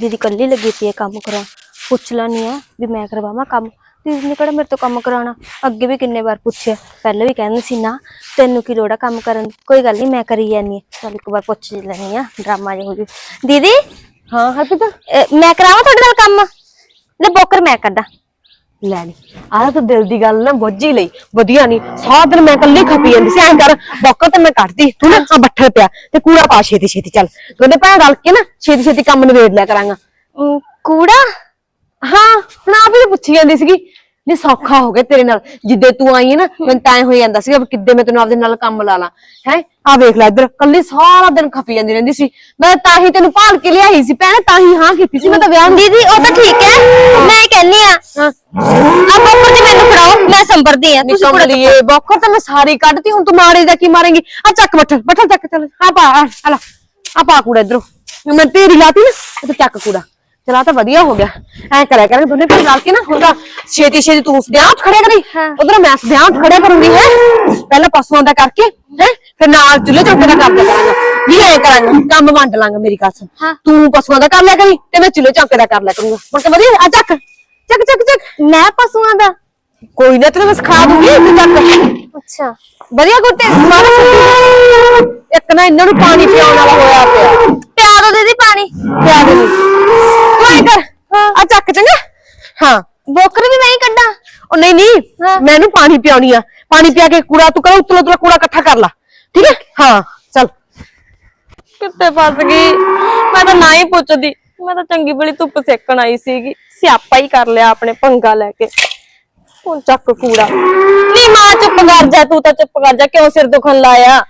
ਦੀਦੀ ਕੱਲੀ ਲੱਗੀ ਪਈ ਹੈ ਕੰਮ ਕਰਾਂ ਪੁੱਛ ਲੈਣੀ ਆ ਵੀ ਮੈਂ ਕਰਵਾਵਾਂ ਕੰਮ। ਦੀਦੀ ਨੇ ਕਿਹੜਾ ਮੇਰੇ ਤੋਂ ਕੰਮ ਕਰਾਉਣਾ? ਅੱਗੇ ਵੀ ਕਿੰਨੇ ਵਾਰ ਪੁੱਛਿਆ। ਪਹਿਲਾਂ ਵੀ ਕਹਿੰਦੇ ਸੀ ਨਾ ਤੈਨੂੰ ਕੀ ਲੋੜ ਆ ਕੰਮ ਕਰਨ ਦੀ? ਕੋਈ ਗੱਲ ਨਹੀਂ ਮੈਂ ਕਰੀ ਜਾਨੀ ਆ। ਚੱਲ ਇੱਕ ਵਾਰ ਪੁੱਛ ਲੈਣੀ ਆ ਡਰਾਮਾ ਜਿਹਾ ਹੋ ਜੂ। ਦੀਦੀ? ਹਾਂ ਹਰਪ੍ਰੀਤ? ਮੈਂ ਕਰਾਵਾਂ ਤੁਹਾਡੇ ਨਾਲ ਕੰਮ? ਲੈ ਬੋਕਰ ਮੈਂ ਕੱਢਾਂ। ਲੈ ਨੀ। ਆਹ ਤਾਂ ਦਿਲ ਦੀ ਗੱਲ ਨਾ ਬੁੱਝ ਲਈ। ਵਧੀਆ ਨਹੀਂ ਸਾਰਾ ਦਿਨ ਮੈਂ ਇਕੱਲੀ ਖਪੀ ਜਾਂਦੀ ਸੀ ਐਂ ਕਰ। ਬੌਕਰ ਤੇ ਮੈਂ ਕੱਢਦੀ ਤੂੰ ਨਾ ਆ ਬੱਠਲ ਪਿਆ। ਤੇ ਕੂੜਾ ਪਾ ਛੇਤੀ ਛੇਤੀ ਚੱਲ। ਦੋਨੇ ਭੈਣ ਰਲ ਕੇ ਨਾ ਛੇਤੀ ਛੇਤੀ ਕੰਮ ਨਿਬੇੜ ਲਿਆ ਕਰਾਂਗਾ। ਅਮ, ਕੂੜਾ? ਹਾਂ ਹੁਣ ਆਪ ਹੀ ਤਾਂ ਪੁੱਛੀ ਜਾਂਦੀ ਸੀਗੀ। ਨਹੀਂ ਸੌਖਾ ਹੋ ਗਿਆ ਤੇਰੇ ਨਾਲ। ਜਿੱਦੇ ਤੂੰ ਆਈ ਹੈ ਨਾ ਮੈਨੂੰ ਤਾਂ ਐਂ ਹੋ ਜਾਂਦਾ ਸੀਗਾ ਵੀ ਕਿੱਦੇ ਮੈਂ ਤੈਨੂੰ ਆਪਦੇ ਨਾਲ ਕੰਮ ਲਾ ਲਾਂ। ਹੈ? ਆ ਵੇਖ ਲੈ ਇੱਧਰ ਕੱਲੀ ਸਾਰਾ ਦਿਨ ਖਪੀ ਜਾਂਦੀ ਰਹਿੰਦੀ ਸੀ। ਮੈਂ ਤਾਂ ਹੀ ਤੈਨੂੰ ਭਾਲ ਕੇ ਲਿਆਈ ਸੀ ਭੈਣ ਤਾਂ ਹੀ ਹਾਂ ਕੀਤੀ ਸੀ ਮੈਂ ਤਾਂ ਵਿਆਹ ਨੂੰ। ਦੀਦੀ ਉਹ ਤਾਂ ਠੀਕ ਹੈ। ਮੈਂ ਕਹਿੰਨੀ ਆ ਹਾਂ। ਆ ਬੋਕਰ ਜੀ ਮੈਨੂੰ ਫੜਾਓ ਮੈਂ ਸੰਭਰਦੀ ਆ ਤੁਸੀਂ ਕੂੜਾ ਨਿਕਮਲੀਏ ਬੌਕਰ ਤਾਂ ਮੈਂ ਸਾਰੀ ਕੱਢਤੀ ਹੁਣ ਤੂੰ ਮਾਰੇ ਦਾ ਕੀ ਮਾਰੇਂਗੀ? ਆ ਚੱਕ ਬੱਠਲ ਬੱਠਲ ਚੱਕ ਚੱਲ। ਆ ਪਾ ਆ ਲੈ। ਆ ਪਾ ਕੂੜਾ ਇਧਰੋਂ। ਮੈਂ ਤੇਰੀ ਲਾਤੀ ਨਾ ਇਹ ਤੇ ਚੱਕ ਕੂੜਾ। ਚਲਾ ਤਾਂ ਵਧੀਆ ਹੋ ਗਿਆ। ਐ ਕਰਿਆ ਕਰਾਂਗੇ ਦੋਨੇ ਫਿਰ ਲਾ ਕੇ ਨਾ ਹੁਣ ਤਾਂ ਛੇਤੀ ਛੇਤੀ ਤੂੰ ਉੱਠ ਖੜਿਆ ਕਰੀ। ਉਧਰ ਮੈਂ ਉੱਠ ਖੜਿਆ ਕਰੂੰਗੀ ਹੈ। ਪਹਿਲਾਂ ਪਸ਼ੂਆਂ ਦਾ ਕਰਕੇ ਹੈ। ਫਿਰ ਨਾਲ ਚੁੱਲ੍ਹੇ ਚੌਕੇ ਦਾ ਕਰਾਂਗਾ। ਨਹੀਂ ਐ ਕਰਾਂਗਾ ਕੰਮ ਵੰਡ ਲਾਂਗਾ ਮੇਰੀ ਗੱਲ ਸੁਣ। ਤੂੰ ਪਸ਼ੂਆਂ ਦਾ ਕਰ ਲਿਆ ਕਰੀ ਤੇ ਮੈਂ ਚੁੱਲ੍ਹੇ ਚੌਕੇ ਦਾ ਕਰ ਲਿਆ ਕਰੂੰਗਾ। ਮੁੜ ਕੇ ਵਧੀਆ ਆ ਚੱਕ। ਚੱਕ ਚੱਕ ਚੱਕ। ਮੈਂ ਪਸ਼ੂਆਂ ਦਾ ਕੋਈ ਨਾ ਤੈਨੂੰ ਮੈਂ ਸਿਖਾ ਦੂੰਗੀ ਤੂੰ ਚੱਕ। ਅੱਛਾ। ਵਧੀਆ ਗੁੱਟੇ। ਇੱਕ ਨਾ ਇਹਨਾਂ ਨੂੰ ਪਾਣੀ ਪਿਆਉਣ ਵਾਲਾ ਹੋਇਆ ਪਿਆ। ਦੋ ਦੀਦੀ ਪਾਣੀ? ਪਿਆ ਦੇ ਐ ਕਰ। ਆ ਚੱਕ ਚੰਗਾ। ਹਾਂ। ਬੋਕਰ ਵੀ ਮੈਂ ਹੀ ਕੱਢਾਂ। ਉਹ ਨਹੀਂ ਨਹੀਂ। ਹਾਂ। ਮੈਂ ਇਹਨੂੰ ਪਾਣੀ ਪਿਆਉਣੀ ਆ। ਪਾਣੀ ਪਿਆ ਕੇ ਕੂੜਾ ਤੂੰ ਕਰ ਉਤਲਾ ਉਤਲਾ ਕੂੜਾ ਇਕੱਠਾ ਕਰ ਲਾ। ਠੀਕ ਹੈ? ਹਾਂ। ਚੱਲ। ਕਿੱਥੇ ਫਸ ਗਈ? ਮੈਂ ਤਾਂ ਨਾ ਹੀ ਪੁੱਛਦੀ। ਮੈਂ ਤਾਂ ਚੰਗੀ ਬੜੀ ਧੁੱਪ ਸੇਕਣ ਆਈ ਸੀਗੀ। ਸਿਆਪਾ ਹੀ ਕਰ ਲਿਆ ਆਪਣੇ ਪੰਗਾ ਲੈ ਕੇ। ਹੁਣ ਚੱਕ ਕੂੜਾ। ਨੀ ਮਾਂ ਚੁੱਪ ਕਰ ਜਾ। ਤੂੰ ਤਾਂ ਚੁੱਪ ਕਰ ਜਾ। ਕਿਉਂ ਸਿਰ ਦੁਖਣ ਲਾਇਆ?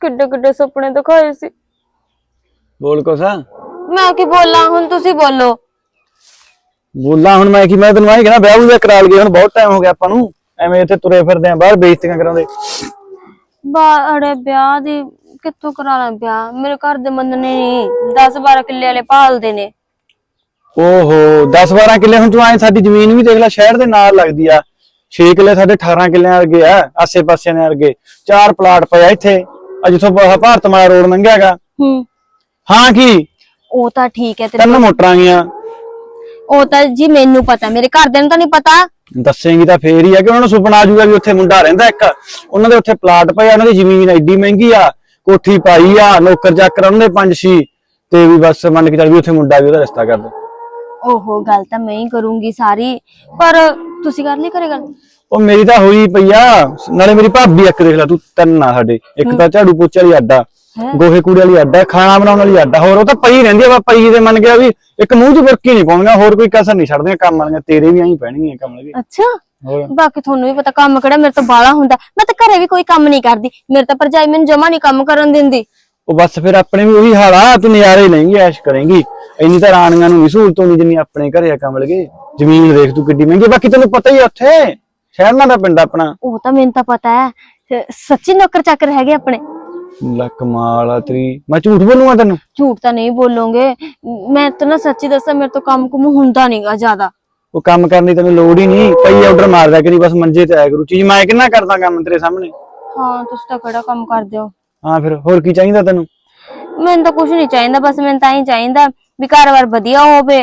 ਕਿੱਡੇ ਕਿੱਡੇ ਸੁਪਨੇ ਦਿਖਾਏ ਸੀ। ਬੋਲ ਕੋਸਾ। ਮੈਂ ਕੀ ਬੋਲਾਂ ਹੁਣ ਤੁਸੀਂ ਬੋਲੋ। ਬੋਲਾਂ ਹੁਣ ਮੈਂ ਕੀ ਮੈਂ ਤੈਨੂੰ ਆਈ ਕਹਿੰਦਾ ਵਿਆਹ ਵੀ ਕਰਾ ਲਈਏ ਹੁਣ ਬਹੁਤ ਟਾਈਮ ਹੋ ਗਿਆ ਆਪਾਂ ਨੂੰ। ਐਵੇਂ ਇੱਥੇ ਤੁਰੇ ਫਿਰਦੇ ਆਂ ਬਾਹਰ ਬੇਇੱਜ਼ਤੀਆਂ ਕਰਾਉਂਦੇ। ਬਾੜੇ ਵਿਆਹ ਦੀ ਕਿੱਥੋਂ ਕਰਾਣਾ ਵਿਆਹ? ਮੇਰੇ ਘਰ ਦੇ ਮੰਨਣੇ ਨਹੀਂ 10 12 ਕਿੱਲੇ ਵਾਲੇ ਪਾਲਦੇ ਨੇ। ਓਹੋ 10 12 ਕਿੱਲੇ ਹੁਣ ਤੂੰ ਆਏ ਸਾਡੀ ਜ਼ਮੀਨ ਵੀ ਦੇਖ ਲੈ ਸ਼ਹਿਰ ਦੇ ਨਾਲ ਲੱਗਦੀ ਆ। 6 ਕਿੱਲੇ ਸਾਡੇ 18 ਕਿੱਲਿਆਂ ਵਰਗੇ ਆ ਆਸੇ ਪਾਸੇ ਨੇ ਵਰਗੇ। ਚਾਰ ਪਲਾਟ ਪਿਆ ਇੱਥੇ। ਆ ਜਿੱਥੋਂ ਭ- ਭਾਰਤ ਮਾਲਾ ਰੋਡ ਲੰਘਿਆਗਾ ਹੂੰ। ਹਾਂ ਕੀ? ਉਹ ਤਾਂ ਠੀਕ ਹੈ ਤੇ ਤਿੰਨ ਮੋਟਰਾਂ ਗਈਆਂ। ਉਹ ਤਾਂ ਜੀ ਮੈਨੂੰ ਪਤਾ ਮੇਰੇ ਘਰਦਿਆਂ ਨੂੰ ਤਾਂ ਨਹੀਂ ਪਤਾ। ਦੱਸੇਂਗੀ ਤਾਂ ਫੇਰ ਹੀ ਆ ਕਿ ਉਹਨਾਂ ਨੂੰ ਸੁਪਨਾ ਆ ਜਾਊਗਾ ਵੀ ਉੱਥੇ ਮੁੰਡਾ ਰਹਿੰਦਾ ਇੱਕ। ਉਹਨਾਂ ਦੇ ਉੱਥੇ ਪਲਾਟ ਪਏ ਆ ਉਹਨਾਂ ਦੀ ਜ਼ਮੀਨ ਐਡੀ ਮਹਿੰਗੀ ਆ। ਕੋਠੀ ਪਾਈ ਆ ਨੌਕਰ ਚਾਕਰ ਉਹਨਾਂ ਪੰਜ ਛੀ ਤੇ ਵੀ ਬਸ ਮੰਨ ਕੇ ਚੱਲ ਵੀ ਉੱਥੇ ਮੁੰਡਾ ਵੀ ਉਹਦਾ ਰਿਸ਼ਤਾ ਕਰ ਦੇ। ਓਹੋ ਗੱਲ ਤਾਂ ਮੈਂ ਹੀ ਕਰੂੰਗੀ ਸਾਰੀ ਪਰ ਤੁਸੀਂ ਕਰ ਲਈ ਘਰੇ ਗੱਲ? ਉਹ ਮੇਰੀ ਤਾਂ ਹੋਈ ਪਈ ਆ ਨਾਲੇ ਮੇਰੀ ਭਾਬੀ ਇੱਕ ਦੇਖ ਲੈ ਤੂੰ ਤਿੰਨ ਆ ਸਾਡੇ ਇੱਕ ਤਾਂ ਝਾੜੂ ਪੋਚੇ ਵਾਲੀ ਅੱਡਾ ਗੋਹੇ ਕੂੜੇ ਵਾਲੀ ਅੱਡਾ ਖਾਣਾ ਬਣਾਉਣ ਵਾਲੀ ਅੱਡਾ ਹੋਰ ਉਹ ਤਾਂ ਪਈ ਰਹਿੰਦੀ ਆ ਪਈ ਦੇ ਮੰਨ ਗਿਆ ਵੀ ਇੱਕ ਮੂੰਹ 'ਚ ਬੁਰਕੀ ਨਹੀਂ ਪਾਉਣੀਆਂ ਹੋਰ ਕੋਈ ਕਸਰ ਨਹੀਂ ਛੱਡਦੀਆਂ ਕੰਮ ਵਾਲੀਆਂ ਤੇਰੇ ਵੀ ਐਂ ਪੈਣਗੀਆਂ ਕੰਮ ਵਾਲੀ ਅੱਛਾ। ਹੋਰ? ਬਾਕੀ ਤੁਹਾਨੂੰ ਵੀ ਪਤਾ ਕੰਮ ਕਿਹੜਾ ਮੇਰੇ ਤੋਂ ਬਾਲਾ ਹੁੰਦਾ। ਮੈਂ ਤਾਂ ਘਰੇ ਵੀ ਕੋਈ ਕੰਮ ਨਹੀਂ ਕਰਦੀ। ਮੇਰੇ ਤਾਂ ਭਰਜਾਈ ਮੈਨੂੰ ਜਮਾ ਨਹੀਂ ਕੰਮ ਕਰਨ ਦਿੰਦੀ। ਉਹ ਬਸ ਫਿਰ ਆਪਣੇ ਵੀ ਉਹੀ ਹਾਲ ਆ ਤੂੰ ਨਜ਼ਾਰੇ ਲੈਂਗੀ ਐਸ਼ ਕਰੇਂਗੀ। ਇੰਨੀ ਤਾਂ ਰਾਣੀਆਂ ਨੂੰ ਵੀ ਸਹੂਲਤ ਹੋਣੀ ਜਿੰਨੀ ਆਪਣੇ ਘਰੇ ਆ ਕਮਲ ਗਏ ਜ਼ਮੀਨ ਦੇਖ ਤੂੰ ਕਿੱਡੀ ਮਹਿੰਗੀ। ਬਾਕੀ ਤੈਨੂੰ ਪਤਾ ਹੀ ਆ ਉੱਥੇ। ਸ਼ਹਿਰ ਨਾਲ ਦਾ ਪਿੰਡ ਆਪਣਾ। ਉਹ ਤਾਂ ਮੈਨੂੰ ਤਾਂ ਪਤਾ ਹੈ। ਸੱਚੀ ਨੌਕਰ ਚਾਕਰ ਹੈਗੇ ਆਪਣੇ। ਲੈ ਕਮਾਲ ਆ ਤੇਰੀ। ਮੈਂ ਝੂਠ ਬੋਲੂਗਾ ਤੈਨੂੰ? ਝੂਠ ਤਾਂ ਨਹੀਂ ਬੋਲੋਗੇ। ਮੈਂ ਤਾਂ ਨਾ ਸੱਚੀ ਦੱਸਾਂ ਮੇਰੇ ਤੋਂ ਕੰਮ ਕੁਮ ਹੁੰਦਾ ਨਹੀਂਗਾ ਜ਼ਿਆਦਾ। ਉਹ ਕੰਮ ਕਰਨ ਦੀ ਤੈਨੂੰ ਲੋੜ ਹੀ ਨਹੀਂ ਪਈ ਆਰਡਰ ਮਾਰਦਾ ਕਿ ਨਹੀਂ ਬਸ ਮੰਜੇ ਤੇ ਆਇਆ ਕਰੂ। ਚੀਜ਼ ਮੈਂ ਕਿੰਨਾ ਕਰਦਾ ਕੰਮ ਤੇਰੇ ਸਾਹਮਣੇ? ਹਾਂ ਤੁਸੀਂ ਤਾਂ ਕਿਹੜਾ ਕੰਮ ਕਰਦੇ ਹੋ? ਹਾਂ ਫਿਰ ਹੋਰ ਕੀ ਚਾਹੀਦਾ ਤੈਨੂੰ? ਮੈਨੂੰ ਤਾਂ ਕੁਝ ਨਹੀਂ ਚਾਹੀਦਾ ਬਸ ਮੈਨੂੰ ਤਾਂ ਹੀ ਚਾਹੀਦਾ ਵੀ ਘਰ-ਬਾਰ ਵਧੀਆ ਹੋਵੇ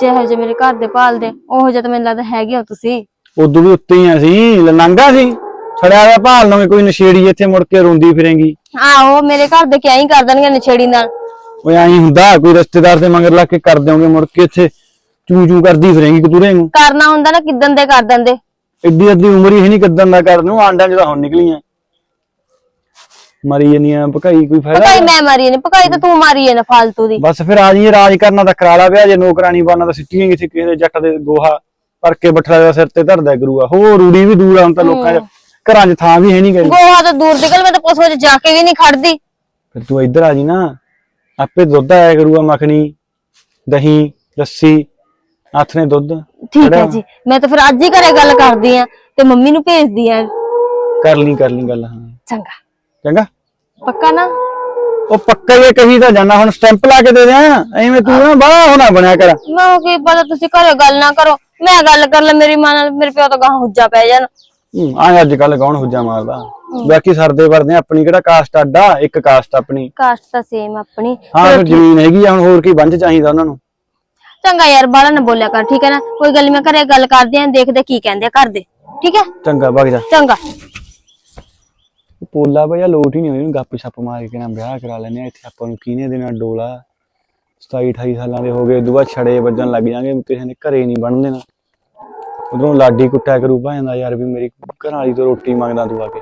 ਜਿਹੋ ਜਿਹੇ ਮੇਰੇ ਘਰ ਦੇ ਪਾਲਦੇ ਉਹੋ ਜਿਹਾ ਤਾਂ ਮੈਨੂੰ ਲੱਗਦਾ ਹੈਗੇ ਹੋ ਤੁਸੀਂ। ਉਦੋਂ ਵੀ ਉੱਤੇ ਹੀ ਅਸੀਂ ਲੰਗਾ ਸੀ? ਛੜਿਆ ਹੋਇਆ ਭਾਲ ਲਵਾਂਗੇ ਕੋਈ ਨਸ਼ੇੜੀ ਇੱਥੇ ਮੁੜ ਕੇ ਰੋਂਦੀ ਫਿਰੇਂਗੀ। ਆਹੋ ਮੇਰੇ ਘਰ ਦੇ ਕਿਆ ਹੀ ਕਰ ਦੇਣਗੇ ਨਛੇੜੀ ਨਾਲ। ਉਹ ਐਂ ਹੁੰਦਾ ਕੋਈ ਰਿਸ਼ਤੇਦਾਰ ਦੇ ਮਗਰ ਲੱਗ ਕੇ ਕਰ ਦਿਓਗੇ ਮੁੜ ਕੇ ਇੱਥੇ। ਚੂ ਚੂ ਕਰਦੀ ਫਿਰੇਂਗੀ ਕਤੂਰੇ ਨੂੰ। ਕਰਨਾ ਹੁੰਦਾ ਨਾ ਕਿਦਨ ਦੇ ਕਰ ਦਿੰਦੇ? ਐਡੀ ਅੱਧੀ ਉਮਰ ਹੀ ਨਹੀਂ ਕਿਦਾਂ ਦਾ ਕਰਨ ਨੂੰ ਆਂਡਾਂ ਜਦੋਂ ਹੁਣ ਨਿਕਲੀਆਂ। ਮਰੀ ਜਨੀਆਂ ਭਕਾਈ ਕੋਈ ਫਾਇਦਾ ਪਕਾਈ ਮੈਂ ਮਾਰੀ ਨੇ ਪਕਾਈ ਤਾਂ ਤੂੰ ਮਾਰੀ ਹੈ ਨਾ ਫਾਲਤੂ ਦੀ। ਬਸ ਫਿਰ ਆ ਜੀ ਰਾਜ ਕਰਨਾ ਤਾਂ ਕਰਾ ਲਾ ਵਿਆਹ ਜੇ ਨੌਕਰਾਨੀ ਬਣਨਾ ਤਾਂ ਸਿੱਟੀਆਂ ਕਿਸੇ ਕਿਸੇ ਦੇ ਜੱਟ ਦੇ ਗੋਹਾ ਪਰ ਕੇ ਬੱਠਲਾ ਦਾ ਸਿਰ ਤੇ ਧਰਦਾ ਗੁਰੂਆ ਹੋਰ ਰੂੜੀ ਵੀ ਦੂਰ ਆ ਹੁਣ ਤਾਂ ਲੋਕਾਂ 'ਚ। ਘਰਾਂ 'ਚ ਥਾਂ ਵੀ ਹੈ ਨਹੀਂ ਗਈ। ਗੋਹਾ ਤਾਂ ਦੂਰ ਨਿਕਲ ਮੈਂ ਤਾਂ ਪਸ਼ੂਆਂ 'ਚ ਜਾ ਕੇ ਵੀ ਨਹੀਂ ਖੜਦੀ। ਫਿਰ ਤੂੰ ਇੱਧਰ ਆ ਜੀ ਨਾ ਆਪੇ ਦੁੱਧ ਆਇਆ ਕਰੂਗਾ ਮੱਖਣੀ ਦਹੀਂ ਲੱਸੀ। ਹੱਥ ਨੇ ਦੁੱਧ ਠੀਕ ਹੈ। ਜੀ। ਮੈਂ ਤਾਂ ਫਿਰ ਅੱਜ ਹੀ ਘਰੇ ਗੱਲ ਕਰਦੀ ਆ ਤੇ ਮੰਮੀ ਨੂੰ ਭੇਜਦੀ ਆ। ਕਰ ਲਈ ਕਰ ਲਈ ਗੱਲ ਹਾਂ। ਚੰਗਾ। ਚੰਗਾ? ਪੱਕਾ ਨਾ? ਉਹ ਪੱਕਾ ਹੀ ਕਹੀ ਤਾਂ ਜਾਣਾ ਹੁਣ ਸਟੈਂਪ ਲਾ ਕੇ ਦੇ ਦਿਆਂ। ਐਵੇਂ ਤੂੰ ਨਾ ਬਾਹਲਾ ਹੋਣਾ ਬਣਿਆ ਕਰ। ਮੈਂ ਕੀ ਪਤਾ ਤੁਸੀਂ ਘਰੇ ਗੱਲ ਨਾ ਕਰੋ। ਮੈਂ ਗੱਲ ਕਰ ਲੈ ਮੇਰੀ ਮਾਂ ਨਾਲ ਮੇਰੇ ਪਿਓ ਤਾਂ ਗਾਂ ਹੁੱਜਾ ਪੈ ਜਾਣ। ਆ ਅੱਜ ਕੱਲ ਕੌਣ ਹੁੱਜਾ ਮਾਰਦਾ? ਬਾਕੀ ਸਰਦੇ ਵਰਦੇ ਆਪਣੀ ਕਿਹੜਾ ਕਾਸਟ ਅੱਡਾ? ਇੱਕ ਕਾਸਟ ਆਪਣੀ। ਕਾਸਟ ਤਾਂ ਸੇਮ ਆਪਣੀ। ਹਾਂ ਫਿਰ ਜ਼ਮੀਨ ਹੈਗੀ ਆ ਹੁਣ ਹੋਰ ਕੀ ਬੰਝ ਚਾਹੀਦਾ ਉਹਨਾਂ ਨੂੰ। ਚੰਗਾ ਯਾਰ ਬਾਲਾ ਨਾ ਬੋਲਿਆ ਕਰ ਠੀਕ ਹੈ ਨਾ? ਕੋਈ ਗੱਲ ਨੀ, ਮੈਂ ਘਰੇ ਗੱਲ ਕਰਦੇ ਆਂ ਦੇਖਦੇ ਕੀ ਕਹਿੰਦੇ ਆ ਘਰ ਦੇ। ਠੀਕ ਹੈ? ਚੰਗਾ ਵਗ ਜਾ। ਚੰਗਾ। ਪੋਲਾ ਬਈਆ ਲੋਟ ਹੀ ਨਹੀਂ ਹੋਈ ਗੱਪ ਛੱਪ ਮਾਰ ਕੇ ਨਾ ਵਿਆਹ ਕਰਾ ਲੈਨੇ ਆ। ਇੱਥੇ ਆਪਾਂ ਨੂੰ ਕਿਹਨੇ ਦੇਣਾ ਡੋਲਾ? 27 28 ਸਾਲਾਂ ਦੇ ਹੋ ਗਏ ਦੁਆ ਛੜੇ ਵੱਜਣ ਲੱਗ ਜਾਣਗੇ ਕਿਸੇ ਨੇ ਘਰੇ ਨਹੀਂ ਬਣ ਦੇਣਾ। ਉਧਰੋਂ ਲਾਡੀ ਕੁੱਟਿਆ ਕਰੂ ਭਾਂਦਾ ਯਾਰ ਵੀ ਮੇਰੀ ਘਰ ਵਾਲੀ ਤੋਂ ਰੋਟੀ ਮੰਗਦਾ ਤੂੰ ਆ ਕੇ।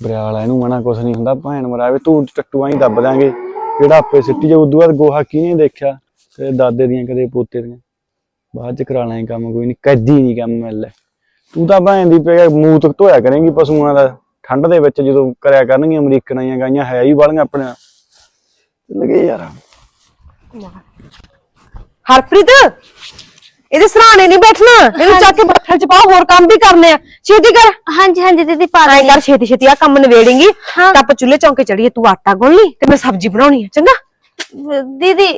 ਬਰਿਆਲਾ ਇਹਨੂੰ ਮਨਾ ਕੁਛ ਨਹੀਂ ਹੁੰਦਾ ਭੈਣ ਮਰਾਵੇ ਤੂੰ ਟੱਟੂਆਂ ਹੀ ਦੱਬ ਦਾਂਗੇ ਕਿਹੜਾ ਆਪੇ ਸਿੱਟੀ ਜੇ ਉਦੋਂ ਬਾਅਦ ਗੋਹਾ ਕਿਹਨੇ ਦੇਖਿਆ? ਕਦੇ ਦਾਦੇ ਦੀਆਂ ਕਦੇ ਪੋਤੇ ਦੀਆਂ। ਬਾਅਦ ਚ ਕਰਾ ਲਾਂਗੇ ਕੰਮ ਕੋਈ ਨਹੀਂ ਕਦੀ ਨਹੀਂ ਕੰਮ ਮਿਲਦਾ ਤੂੰ ਤਾਂ ਭੈਣ ਦੀ ਪੇ ਮੂੰਹ ਤੱਕ ਧੋਇਆ ਕਰੇਂਗੀ ਪਸ਼ੂਆਂ ਦਾ। ਠੰਡ ਦੇ ਵਿੱਚ ਜਦੋਂ ਕਰਿਆ ਕਰਨਗੀਆਂ ਅਮਰੀਕਨਾਂ ਦੀਆਂ ਗਾਈਆਂ ਹੈ ਹੀ ਵਾਲੀਆਂ ਆਪਣੇ ਲੱਗੇ ਯਾਰ। ਹਰਪ੍ਰੀਤ ਇਹਦੇ ਸਰਾਣੇ ਨਹੀਂ ਬੈਠਣਾ। ਇਹਨੂੰ ਚੱਕ ਕੇ ਬੱਠਲ ਚ ਪਾਓ ਹੋਰ ਕੰਮ ਵੀ ਕਰਨੇ ਆ। ਛੇਤੀ ਕਰ। ਹਾਂਜੀ ਹਾਂਜੀ ਦੀਦੀ ਪਾ ਐਂ ਕਰ ਛੇਤੀ ਛੇਤੀ ਆ ਕੰਮ ਨਵੇੜੇਂਗੀ ਹਾਂ। ਤਾਂ ਆਪਾਂ ਚੁੱਲ੍ਹੇ ਚੌਂਕੇ ਚੜੀਏ ਤੂੰ ਆਟਾ ਗੁੰਨ ਲਈ ਤੇ ਮੈਂ ਸਬਜ਼ੀ ਬਣਾਉਣੀ ਆ ਚੰਗਾ? ਦੀਦੀ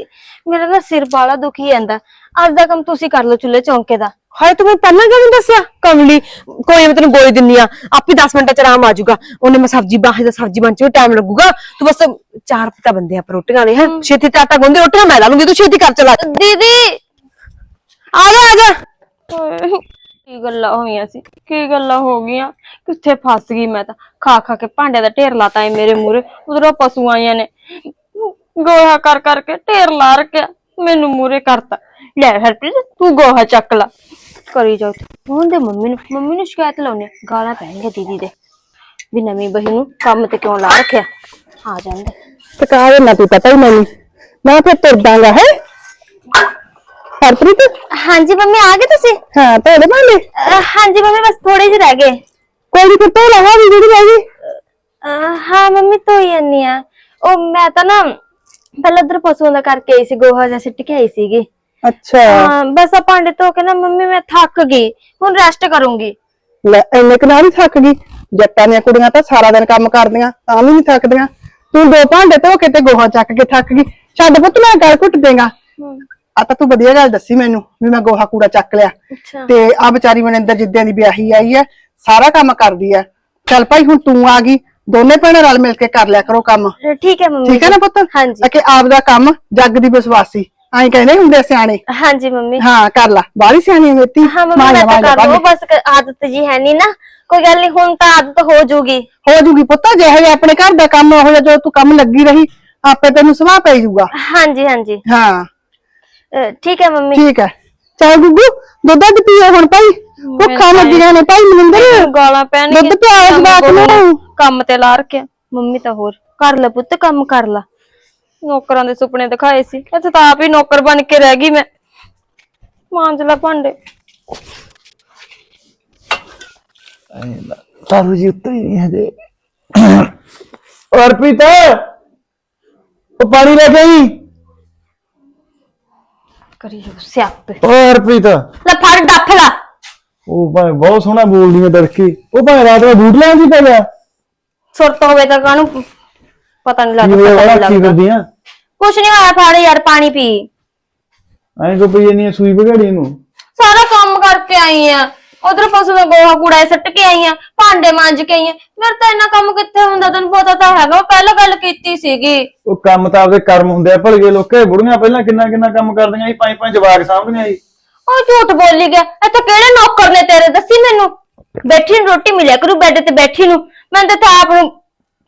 ਮੇਰਾ ਨਾ ਸਿਰ ਬਾਲਾ ਦੁਖੀ ਜਾਂਦਾ। ਅੱਜ ਦਾ ਕੰਮ ਤੁਸੀਂ ਕਰ ਲਓ ਚੁੱਲ੍ਹੇ ਚੌਂਕੇ ਦਾ। ਹਾਏ ਤੂੰ ਮੈਨੂੰ ਪਹਿਲਾਂ ਕਿਉਂ ਨੀ ਦੱਸਿਆ? ਕਮਲੀ ਕੋਈ ਮੈਂ ਤੈਨੂੰ ਗੋਲੀ ਦਿੰਨੀ ਆ। ਆਪੇ 10 ਮਿੰਟਾਂ ਚ ਆਰਾਮ ਆ ਜਾਊਗਾ। ਉਹਨੇ ਮੈਂ ਸਬਜ਼ੀ ਬਾਹੇ ਦਾ ਸਬਜ਼ੀ ਬਣ ਚ ਟਾਈਮ ਲੱਗੂਗਾ। ਤੂੰ ਬਸ ਚਾਰ ਪਤਾ ਬੰਦੇ ਆ ਰੋਟੀਆਂ ਵਾਲੇ ਹੈ? ਛੇਤੀ ਤੇ ਆਟਾ ਗੁੰਨ ਦੇ ਰੋਟੀਆਂ ਮੈਂ ਲਾ ਲੂੰਗੀ ਤੂੰ ਛੇਤੀ ਕਰ ਚਲਾ। ਦੀਦੀ! ਆ ਜਾ ਆ ਜਾ। ਕੀ ਗੱਲਾਂ ਹੋਈਆਂ ਸੀ? ਕੀ ਗੱਲਾਂ ਹੋ ਗਈਆਂ? ਕਿੱਥੇ ਫਸ ਗਈ ਮੈਂ ਤਾਂ? ਖਾ ਖਾ ਕੇ ਭਾਂਡਿਆਂ ਦਾ ਢੇਰ ਲਾਤਾ ਏ ਮੇਰੇ ਮੂਰੇ ਉਧਰੋਂ ਪਸ਼ੂ ਆਈਆਂ ਨੇ। ਗੋਹਾ ਕਰ ਕਰਕੇ ਢੇਰ ਲਾ ਰੱਖਿਆ ਮੈਨੂੰ ਮੂਰੇ ਕਰਤਾ। ਲੈ ਹਰਪ੍ਰੀਤ ਤੂੰ ਗੋਹਾ ਚੱਕ ਲਾ। ਕਰੀ ਜਾਓ ਹੁਣ ਦੇ ਮੰਮੀ ਨੂੰ ਮੰਮੀ ਨੂੰ ਸ਼ਿਕਾਇਤ ਲਾਉਣੇ ਗਾਲਾਂ ਪੈਣਗੇ ਦੀਦੀ ਦੇ। ਵੀ ਨਵੀਂ ਬਹੀ ਨੂੰ ਕੰਮ ਤੇ ਕਿਉਂ ਲਾ ਰੱਖਿਆ? ਆ ਜਾਂਦੇ। ਟਕਾ ਦੇ ਨਾ ਤੂੰ ਪਤਾ ਹੀ ਮੈਨੂੰ। ਮੈਂ ਫਿਰ ਤੁਰਦਾਂਗਾ ਹੈ? ਹਰਪ੍ਰੀਤ? ਹਾਂਜੀ ਮੰਮੀ ਆ ਗਏ ਤੁਸੀਂ? ਹਾਂ ਤੁਹਾਡੇ ਭਾਂਡੇ? ਅਹ, ਹਾਂਜੀ ਮੰਮੀ ਬਸ ਥੋੜੇ ਜਿਹੇ ਰਹਿ ਗਏ। ਕੋਈ ਨਹੀਂ ਫਿਰ ਲਾਵਾ ਵੀ ਜਿਹੜੀ ਰਹਿ ਗਈ। ਅਹ, ਹਾਂ ਮੰਮੀ ਧੋਈ ਜਾਂਦੀ ਆ ਉਹ ਮੈਂ ਤਾਂ ਨਾ ਪਹਿਲਾਂ ਉਧਰ ਪਸ਼ੂਆਂ ਦਾ ਕਰਕੇ ਆਈ ਸੀ ਗੋਹਾ ਜਿਹਾ ਸਿੱਟ ਕੇ ਆਈ ਸੀਗੀ। ਅੱਛਾ। ਹਾਂ ਬਸ ਆ ਭਾਂਡੇ ਧੋ ਕੇ ਨਾ ਮੰਮੀ ਮੈਂ ਥੱਕ ਗਈ ਹੁਣ ਰੈਸਟ ਕਰੂੰਗੀ। ਲੈ ਇੰਨੇ ਕੁ ਨਾਲ ਹੀ ਥੱਕ ਗਈ। ਜੱਟਾਂ ਦੀਆਂ ਕੁੜੀਆਂ ਤਾਂ ਸਾਰਾ ਦਿਨ ਕੰਮ ਕਰਦੀਆਂ ਤਾਂ ਵੀ ਨਹੀਂ ਥੱਕਦੀਆਂ। ਤੂੰ ਦੋ ਭਾਂਡੇ ਧੋ ਕੇ ਤੇ ਗੋਹਾ ਚੱਕ ਕੇ ਥੱਕ ਗਈ। ਛੱਡ ਪੁੱਤ ਮੈਂ ਗੱਲ ਘੁੱਟ ਦੇਗਾ। ਆ ਤਾਂ ਤੂੰ ਵਧੀਆ ਗੱਲ ਦੱਸੀ ਮੈਨੂੰ ਵੀ ਮੈਂ ਗੋਹਾ ਕੂੜਾ ਚੱਕ ਲਿਆ। ਅੱਛਾ। ਤੇ ਆ ਵਿਚਾਰੀ ਮਨਿੰਦਰ ਜਿੱਦਾਂ ਦੀ ਵਿਆਹੀ ਆਈ ਹੈ ਸਾਰਾ ਕੰਮ ਕਰਦੀ ਹੈ। ਚੱਲ ਭਾਈ ਹੁਣ ਤੂੰ ਆ ਗਈ। ਦੋਨੇ ਭੈਣਾਂ ਰਲ ਮਿਲ ਕੇ ਕਰ ਲਿਆ ਕਰੋ ਕੰਮ। ਠੀਕ ਹੈ ਮੰਮੀ ਠੀਕ ਹੈ ਨਾ ਪੁੱਤ? ਹਾਂਜੀ। ਕਿ ਆਪ ਦਾ ਕੰਮ ਜੱਗ ਦੀ ਵਿਸ਼ਵਾਸੀ। ਐਂ ਕਹਿੰਦੇ ਹੁੰਦੇ ਸਿਆਣੇ। ਹਾਂਜੀ ਮੰਮੀ। ਹਾਂ ਕਰ ਲਾ। ਬਾਹਲੀ ਸਿਆਣੀ ਮੇਤੀ ਹਾਂ ਮੰਮੀ ਮੈਂ ਤਾਂ ਕਰ ਲਵਾਂ ਬਸ ਆਦਤ ਜੀ ਹੈ ਨਹੀਂ ਨਾ। ਕੋਈ ਗੱਲ ਨਹੀਂ ਹੁਣ ਤਾਂ ਆਦਤ ਹੋ ਜੂਗੀ। ਹੋ ਜੂਗੀ ਪੁੱਤ ਜਿਹੋ ਜਿਹਾ ਆਪਣੇ ਘਰ ਦਾ ਕੰਮ ਉਹ ਜਿਹਾ ਜੋ ਤੂੰ ਕੰਮ ਲੱਗੀ ਰਹੀ ਆਪੇ ਤੈਨੂੰ ਸੁਭਾਅ ਪੈ ਜਾਊਗਾ। ਹਾਂਜੀ ਹਾਂਜੀ। ਹਾਂ। ਠੀਕ ਹੈ ਮੰਮੀ। ਠੀਕ ਹੈ। ਚੱਲ ਗੁੱਗੂ ਦੁੱਧ ਦੁੱਧ ਪੀਓ ਹੁਣ ਭਾਈ। ਭੁੱਖਾ ਲੱਗੀਆਂ ਨੇ ਭਾਈ ਮਨਿੰਦਰ। ਗਾਲਾਂ ਪੈਣਗੀਆਂ ਦੁੱਧ ਪਿਆ ਇਸ ਕੰਮ ਬਾਤ ਨੂੰ। ਕੰਮ ਤੇ ਲਾ ਰੱਖਿਆ। ਮੰਮੀ ਤਾਂ ਹੋਰ ਕਰ ਲੈ ਪੁੱਤ ਕੰਮ ਕਰ ਲਾ। ਨੌਕਰਾਂ ਦੇ ਸੁਪਨੇ ਦਿਖਾਏ ਸੀ। ਇੱਥੇ ਤਾਂ ਆਪ ਹੀ ਨੌਕਰ ਬਣ ਕੇ ਰਹਿ ਗਈ ਮੈਂ। ਮਾਂਜ ਲੈ ਭਾਂਡੇ ਤਾਰੂ ਜੀ ਉਤਰੀ ਨਹੀਂ ਹਜੇ। ਔਰ ਪੀਤਾ ਉਹ ਪਾਣੀ ਲੈ ਕੇ ਆਈ? ਕਰੀ ਜਾਓ ਸਿਆਪੇ। ਔਰ ਪੀਤਾ ਲੈ ਫੜ ਡੱਫ ਲਾ ਉਹ ਭਾਵੇਂ ਬਹੁਤ ਸੋਹਣਾ ਬੋਲਦੀ ਹੈ ਤੜਕੀ। ਉਹ ਭਾਵੇਂ ਰਾਤ ਨੂੰ ਬੂਟ ਲੈਣ ਦੀ ਪੈ ਗਿਆ। ਸੁਰਤ ਹੋਵੇ ਤਾਂ ਕਾਹਨੂੰ ਪਤਾ ਨਹੀਂ ਕੀ ਲੱਗਦਾ ਹੋਇਆ ਪਤਾ ਕੀ ਨਹੀਂ ਲੱਗਦਾ। ਕਰਦੀ ਆ ਕੁਛ ਨਹੀਂ ਹੋਇਆ ਫੜ ਯਾਰ ਪਾਣੀ ਪੀ। ਐਂ ਕੋ ਪਈ ਨਹੀਂ ਸੂਈ ਬਗਾੜੀ ਇਹਨੂੰ ਸਾਰਾ ਕੰਮ ਕਰਕੇ ਆਈ ਆ। ਉਧਰ ਪਸ਼ੂ ਦਾ ਗੋਹਾ ਕੂੜਾ ਸੱਟ ਕੇ ਆਈ ਆ ਭਾਂਡੇ ਮਾਂਜ ਕੇ ਆਈ ਆ। ਮੇਰੇ ਤਾਂ ਇੰਨਾ ਕੰਮ ਕਿੱਥੇ ਹੁੰਦਾ ਤੈਨੂੰ ਪਤਾ ਤਾਂ ਹੈਗਾ ਉਹ ਪਹਿਲਾਂ ਗੱਲ ਕੀਤੀ ਸੀਗੀ। ਉਹ ਕੰਮ ਤਾਂ ਆਪਦੇ ਕਰਮ ਹੁੰਦੇ ਆ ਭਲਗੇ ਲੋਕੇ। ਬੁੜੀਆਂ ਪਹਿਲਾਂ ਕਿੰਨਾ ਕਿੰਨਾ ਕੰਮ ਕਰਦੀਆਂ ਸੀ ਪੰਜ ਪੰਜ ਜਵਾਕ ਸਾਂਭਦੀਆਂ ਸੀ। ਉਹ ਝੂਠ ਬੋਲੀ ਗਿਆ। ਇੱਥੇ ਕਿਹੜੇ ਨੌਕਰ ਨੇ ਤੇਰੇ? ਦੱਸੀ ਮੈਨੂੰ। ਬੈਠੀ ਨੂੰ ਰੋਟੀ ਮਿਲਿਆ ਕਰੂ ਬੈੱਡ ਤੇ ਬੈਠੀ ਨੂੰ। ਮੈਂ ਤਾਂ ਇੱਥੇ ਆਪ ਨੂੰ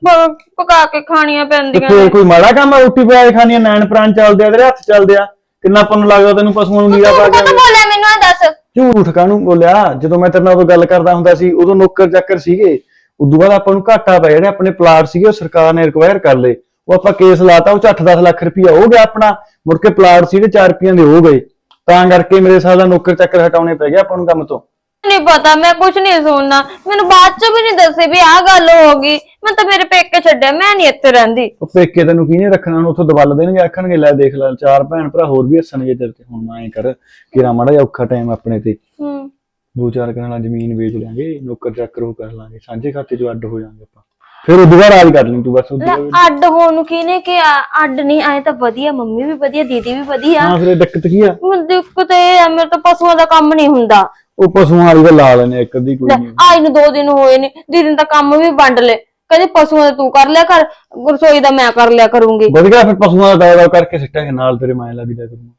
ਪ- ਪਕਾ ਕੇ ਖਾਣੀਆਂ ਪੈਂਦੀਆਂ ਤੇ ਕੋਈ ਮਾੜਾ ਕੰਮ ਆ? ਰੋਟੀ ਪਾ ਕੇ ਖਾਣੀ ਆ ਨੈਣ ਪ੍ਰਾਣ ਚੱਲਦੇ ਆ ਤੇਰੇ ਹੱਥ ਚੱਲਦੇ ਆ। ਕਿੰਨਾ ਪੁੰਨ ਲੱਗਦਾ ਤੈਨੂੰ ਪਸ਼ੂਆਂ ਨੂੰ ਨੀਰਾ ਪਾ ਕੇ ਕਦੋਂ ਬੋਲਿਆ ਮੈਨੂੰ ਇਹ ਦੱਸ। ਝੂਠ ਕਾਹਨੂੰ ਬੋਲਿਆ? ਜਦੋਂ ਮੈਂ ਤੇਰੇ ਨਾਲ ਉਦੋਂ ਗੱਲ ਕਰਦਾ ਹੁੰਦਾ ਸੀ ਉਦੋਂ ਨੌਕਰ ਚੱਕਰ ਸੀਗੇ। ਉਦੋਂ ਬਾਅਦ ਆਪਾਂ ਨੂੰ ਘਾਟਾ ਪਿਆ ਜਿਹੜੇ ਆਪਣੇ ਪਲਾਟ ਸੀਗੇ ਉਹ ਸਰਕਾਰ ਨੇ ਰਿਕਵਾਇਰ ਕਰ ਲਏ। ਉਹ ਆਪਾਂ ਕੇਸ ਲਾਤਾ ਉਹ 'ਚ 8-10 ਲੱਖ ਰੁਪਇਆ ਹੋ ਗਿਆ ਆਪਣਾ। ਮੁੜ ਕੇ ਪਲਾਟ ਸੀਗੇ 4 ਰੁਪਈਆਂ ਦੇ ਹੋ ਗਏ। ਤਾਂ ਕਰਕੇ ਮੇਰੇ ਸਾਲ ਦਾ ਨੌਕਰ ਚੱਕਰ ਹਟਾਉਣੇ ਪੈ ਗਏ ਆਪਾਂ ਨੂੰ ਕੰਮ ਤੋਂ। ਨਹੀਂ ਪਤਾ ਮੈਂ ਕੁਝ ਨਹੀਂ ਸੁਣਨਾ। ਮੈਨੂੰ ਬਾਅਦ ਚ ਵੀ ਨਹੀਂ ਦੱਸੇ ਵੀ ਆਹ ਗੱਲ ਹੋ ਗਈ। ਮੈਂ ਤਾਂ ਮੇਰੇ ਪੇਕੇ ਛੱਡਿਆ ਮੈਂ ਨਹੀਂ ਇੱਥੇ ਰਹਿੰਦੀ। ਉਹ ਪੇਕੇ ਤੈਨੂੰ ਕਿਹਨੇ ਰੱਖਣਾ ਉਹਨੂੰ ਉੱਥੋਂ ਦਬਲ ਦੇਣਗੇ ਆਖਣਗੇ ਲੈ ਦੇਖ ਲੈ ਚਾਰ ਭੈਣ ਭਰਾ ਹੋਰ ਵੀ ਹੱਸਣਗੇ ਤੇਰੇ ਤੇ। ਹੁਣ ਐਂ ਕਰ ਕਿਰਾ ਮਾੜਾ ਜਿਹਾ ਔਖਾ ਟਾਈਮ ਆਪਣੇ ਤੇ। ਹੂੰ। ਦੋ ਚਾਰ ਕਨਾਲਾਂ ਜ਼ਮੀਨ ਵੇਚ ਲਾਂਗੇ ਨੌਕਰ ਚੱਕਰ ਉਹ ਕਰ ਲਾਂਗੇ ਸਾਂਝੇ ਖਾਤੇ 'ਚੋਂ ਅੱਡ ਹੋ ਜਾਾਂਗੇ ਆਪਾਂ। ਫਿਰ ਉਦੋਂ ਬਾਅਦ ਰਾਜ ਕਰ ਲਈ ਤੂੰ ਬਸ ਲੈ। ਅੱਡ ਹੋਣ ਨੂੰ ਕਿਹਨੇ ਕਿ ਅੱਡ ਨਹੀਂ ਆਏ ਤਾਂ ਵਧੀਆ ਮੰਮੀ ਵੀ ਵਧੀਆ ਦੀਦੀ ਵੀ ਵਧੀਆ। ਹਾਂ ਫਿਰ ਇਹ ਦਿੱਕਤ ਕੀ ਆ? ਹੁਣ ਦਿੱਕਤ ਇਹ ਆ ਮੇਰੇ ਤੋਂ ਪਸ਼ੂਆਂ ਦਾ ਕੰਮ ਨਹੀਂ ਹੁੰਦਾ। ਉਹ ਪਸ਼ੂਆਂ ਵਾਲੀ ਗੱਲ ਲਾ ਲੈਨੇ ਇੱਕ ਅੱਧੀ ਕੋਈ ਲੈ ਨਹੀਂ ਆਈ ਨੂੰ ਦੋ ਦਿਨ ਹੋਏ ਨੇ ਦੀਦੀ ਨੇ ਤਾਂ ਕੰਮ ਵੀ ਵੰਡ ਲਏ। ਕਹਿੰਦੇ ਪਸ਼ੂਆਂ ਦਾ ਤੂੰ ਕਰ ਲਿਆ ਕਰ ਰਸੋਈ ਦਾ ਮੈਂ ਕਰ ਲਿਆ ਕਰੂੰਗੀ। ਵਧੀਆ ਫਿਰ ਪਸ਼ੂਆਂ ਦਾ ਦਵਾ ਕਰਕੇ ਸਿੱਟਾਂਗੇ ਨਾਲ ਤੇਰੇ ਮਾਇ ਲੱਗ ਜਾ ਕਰੂੰ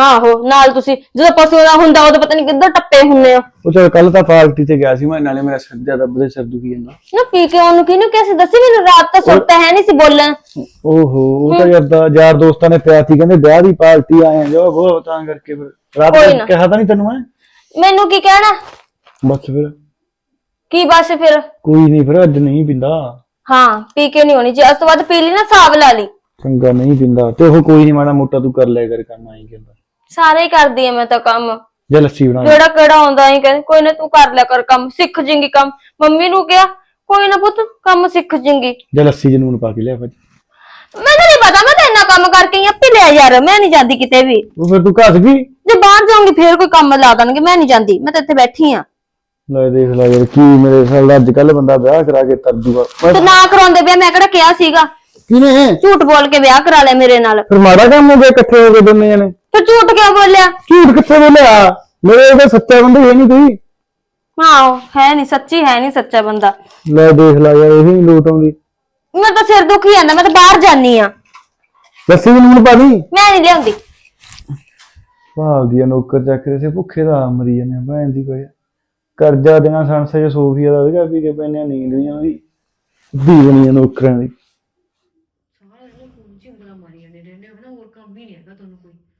ਆਹੋ ਨਾਲ ਤੁਸੀਂ ਜਦੋਂ ਪਸ਼ੂਆਂ ਦਾ ਹੁੰਦਾ ਉਦੋਂ ਪਤਾ ਨਹੀਂ ਕਿੱਧਰ ਟੱਪੇ ਹੁੰਨੇ ਹੋ ਉਹ ਚਲ ਕੱਲ ਤਾਂ ਪਾਰਟੀ ਤੇ ਗਿਆ ਸੀ ਮੈਂ ਨਾਲੇ ਮੇਰਾ ਸਿਰ ਜ਼ਿਆਦਾ ਬਦੇ ਸਿਰ ਦੁਖੀ ਜਾਂਦਾ। ਨਾ ਪੀ ਕੇ ਉਹਨੂੰ ਕਿਹਨੂੰ ਕਿਹਾ ਸੀ? ਦੱਸੀ ਮੈਨੂੰ ਰਾਤ ਤਾਂ ਸੁੱਤਾ ਹੈ ਨਹੀਂ ਸੀ ਬੋਲਣ। ਓਹੋ ਉਹ ਤਾਂ ਯਾਰ ਯਾਰ ਦੋਸਤਾਂ ਨੇ ਪਿਆ ਸੀ ਕਹਿੰਦੇ ਵਿਆਹ ਦੀ ਪਾਰਟੀ ਆਏ ਆ ਜੋ ਉਹ ਤਾਂ ਕਰਕੇ ਫਿਰ। ਰਾਤ ਕੋਈ ਨੂੰ ਨਾ। ਕਿਹਾ ਤਾਂ ਨਹੀਂ ਤੈਨੂੰ ਮੈਂ? ਮੈਨੂੰ ਕੀ ਕਹਿਣਾ? ਬਸ ਫਿਰ। ਕੀ ਬਸ ਫਿਰ? ਕੋਈ ਨਹੀਂ ਫਿਰ ਅੱਜ ਨਹੀਂ ਪਿੰਦਾ। ਹਾਂ ਪੀ ਕੇ ਨਹੀਂ ਹੋਣੀ ਜੇ ਉਸ ਤੋਂ ਬਾਅਦ ਪੀ ਲਈ ਨਾ ਸਾਬ ਲਾ ਲਈ। ਚੰਗਾ ਨਹੀਂ ਪਿੰਦਾ। ਤੇ ਉਹ ਕੋਈ ਨਹੀਂ ਮਾੜਾ ਮੋਟਾ ਤੂੰ ਕਰ ਲਿਆ ਕਰ ਕੰਮ ਆਈ ਕਹਿੰਦਾ ਸਾਰੇ ਹੀ ਕਰਦੀ ਆ ਮੈਂ ਤਾਂ ਕੰਮ। ਜੇ ਲੱਸੀ ਬਣਾ ਕਿਹੜਾ ਕਿਹੜਾ ਆਉਂਦਾ ਹੀ ਕਹਿੰਦੇ ਕੋਈ ਨਾ ਤੂੰ ਕਰ ਲਿਆ ਕਰ ਕੰਮ ਸਿੱਖ ਜਿੰਗੀ ਕੰਮ। ਮੰਮੀ ਨੂੰ ਕਿਹਾ ਕੋਈ ਨਾ ਪੁੱਤ ਕੰਮ ਸਿੱਖ ਜਿੰਗੀ। ਜੇ ਲੱਸੀ ਚ ਨੂਨ ਪਾ ਕੇ ਲਿਆ ਫਿਰ ਮੈਨੂੰ ਨਹੀਂ ਪਤਾ ਮੈਂ ਤਾਂ ਇੰਨਾ ਕੰਮ ਕਰਕੇ ਹੀ ਆਪੇ ਲਿਆ ਯਾਰ ਮੈਂ ਨਹੀਂ ਜਾਂਦੀ ਕਿਤੇ ਵੀ। ਉਹ ਫਿਰ ਤੂੰ ਘਸ ਗਈ ਜੇ ਬਾਹਰ ਜਾਊਂਗੀ ਫੇਰ ਕੋਈ ਕੰਮ ਲਾ ਦੇਣਗੇ ਮੈਂ ਨਹੀਂ ਜਾਂਦੀ ਮੈਂ ਤਾਂ ਇੱਥੇ ਬੈਠੀ ਆ। ਲੈ ਦੇਖ ਲੈ ਯਾਰ ਕੀ ਮੇਰੇ ਸਾਲ ਦਾ ਅੱਜ ਕੱਲ ਬੰਦਾ ਵਿਆਹ ਕਰਾ ਕੇ ਤਰ ਜੂਗਾ ਤੇ ਨਾ ਕਰਾਉਂਦੇ ਪਿਆ ਮੈਂ ਕਿਹੜਾ ਕਿਹਾ ਸੀਗਾ? ਕਿਨੇ ਝੂਠ ਬੋਲ ਕੇ ਵਿਆਹ ਕਰਾ ਲਿਆ ਮੇਰੇ ਨਾਲ। ਫਿਰ ਮਾੜਾ ਕੰਮ ਹੋ ਗਿਆ ਇਕੱਠੇ ਹੋ ਕੇ ਦੋਨੇ ਜਣੇ। ਫਿਰ ਝੂਠ ਕਿਉਂ ਬੋਲਿਆ? ਝੂਠ ਕਿੱਥੇ ਬੋਲਿਆ? ਮੇਰੇ ਉਹਦੇ ਸੱਚਾ ਬੰਦਾ ਹੀ ਨਹੀਂ ਕੋਈ। ਹਾਂ ਹੈ ਨਹੀਂ ਸੱਚੀ ਹੈ ਨਹੀਂ ਸੱਚਾ ਬੰਦਾ। ਲੈ ਦੇਖ ਲੈ ਯਾਰ ਇਹ ਨਹੀਂ ਲੋਟ ਆਉਂਦੀ। ਮੈਂ ਤਾਂ ਸਿਰ ਦੁਖੀ ਜਾਂਦਾ ਮੈਂ ਤਾਂ ਬਾਹਰ ਜਾਨੀ ਆ ਲੱਸੀ ਚ ਨੂਨ ਪਾ ਦੀ। ਮੈਂ ਨਹੀਂ ਲਿਆਉਂਦੀ। ਭਾਲਦੀ ਆ ਨੌਕਰ ਚੱਕਰੇ ਸੇ ਭੁੱਖੇ ਦਾ ਮਰੀ ਜਾਂਦੇ ਆ ਭੈਣ ਦੀ ਕੋਈ। ਕਰਜ਼ਾ ਦੇਣਾ ਸੰਸੇ ਚ ਸੋਫੀਆ ਦਾ ਉਹਦਾ ਵੀ ਕੇ ਪੈਨੇ ਨੀਂਦ ਨਹੀਂ ਆਉਂਦੀ। ਦੀ ਆ ਨੌਕਰਾਂ ਦੀ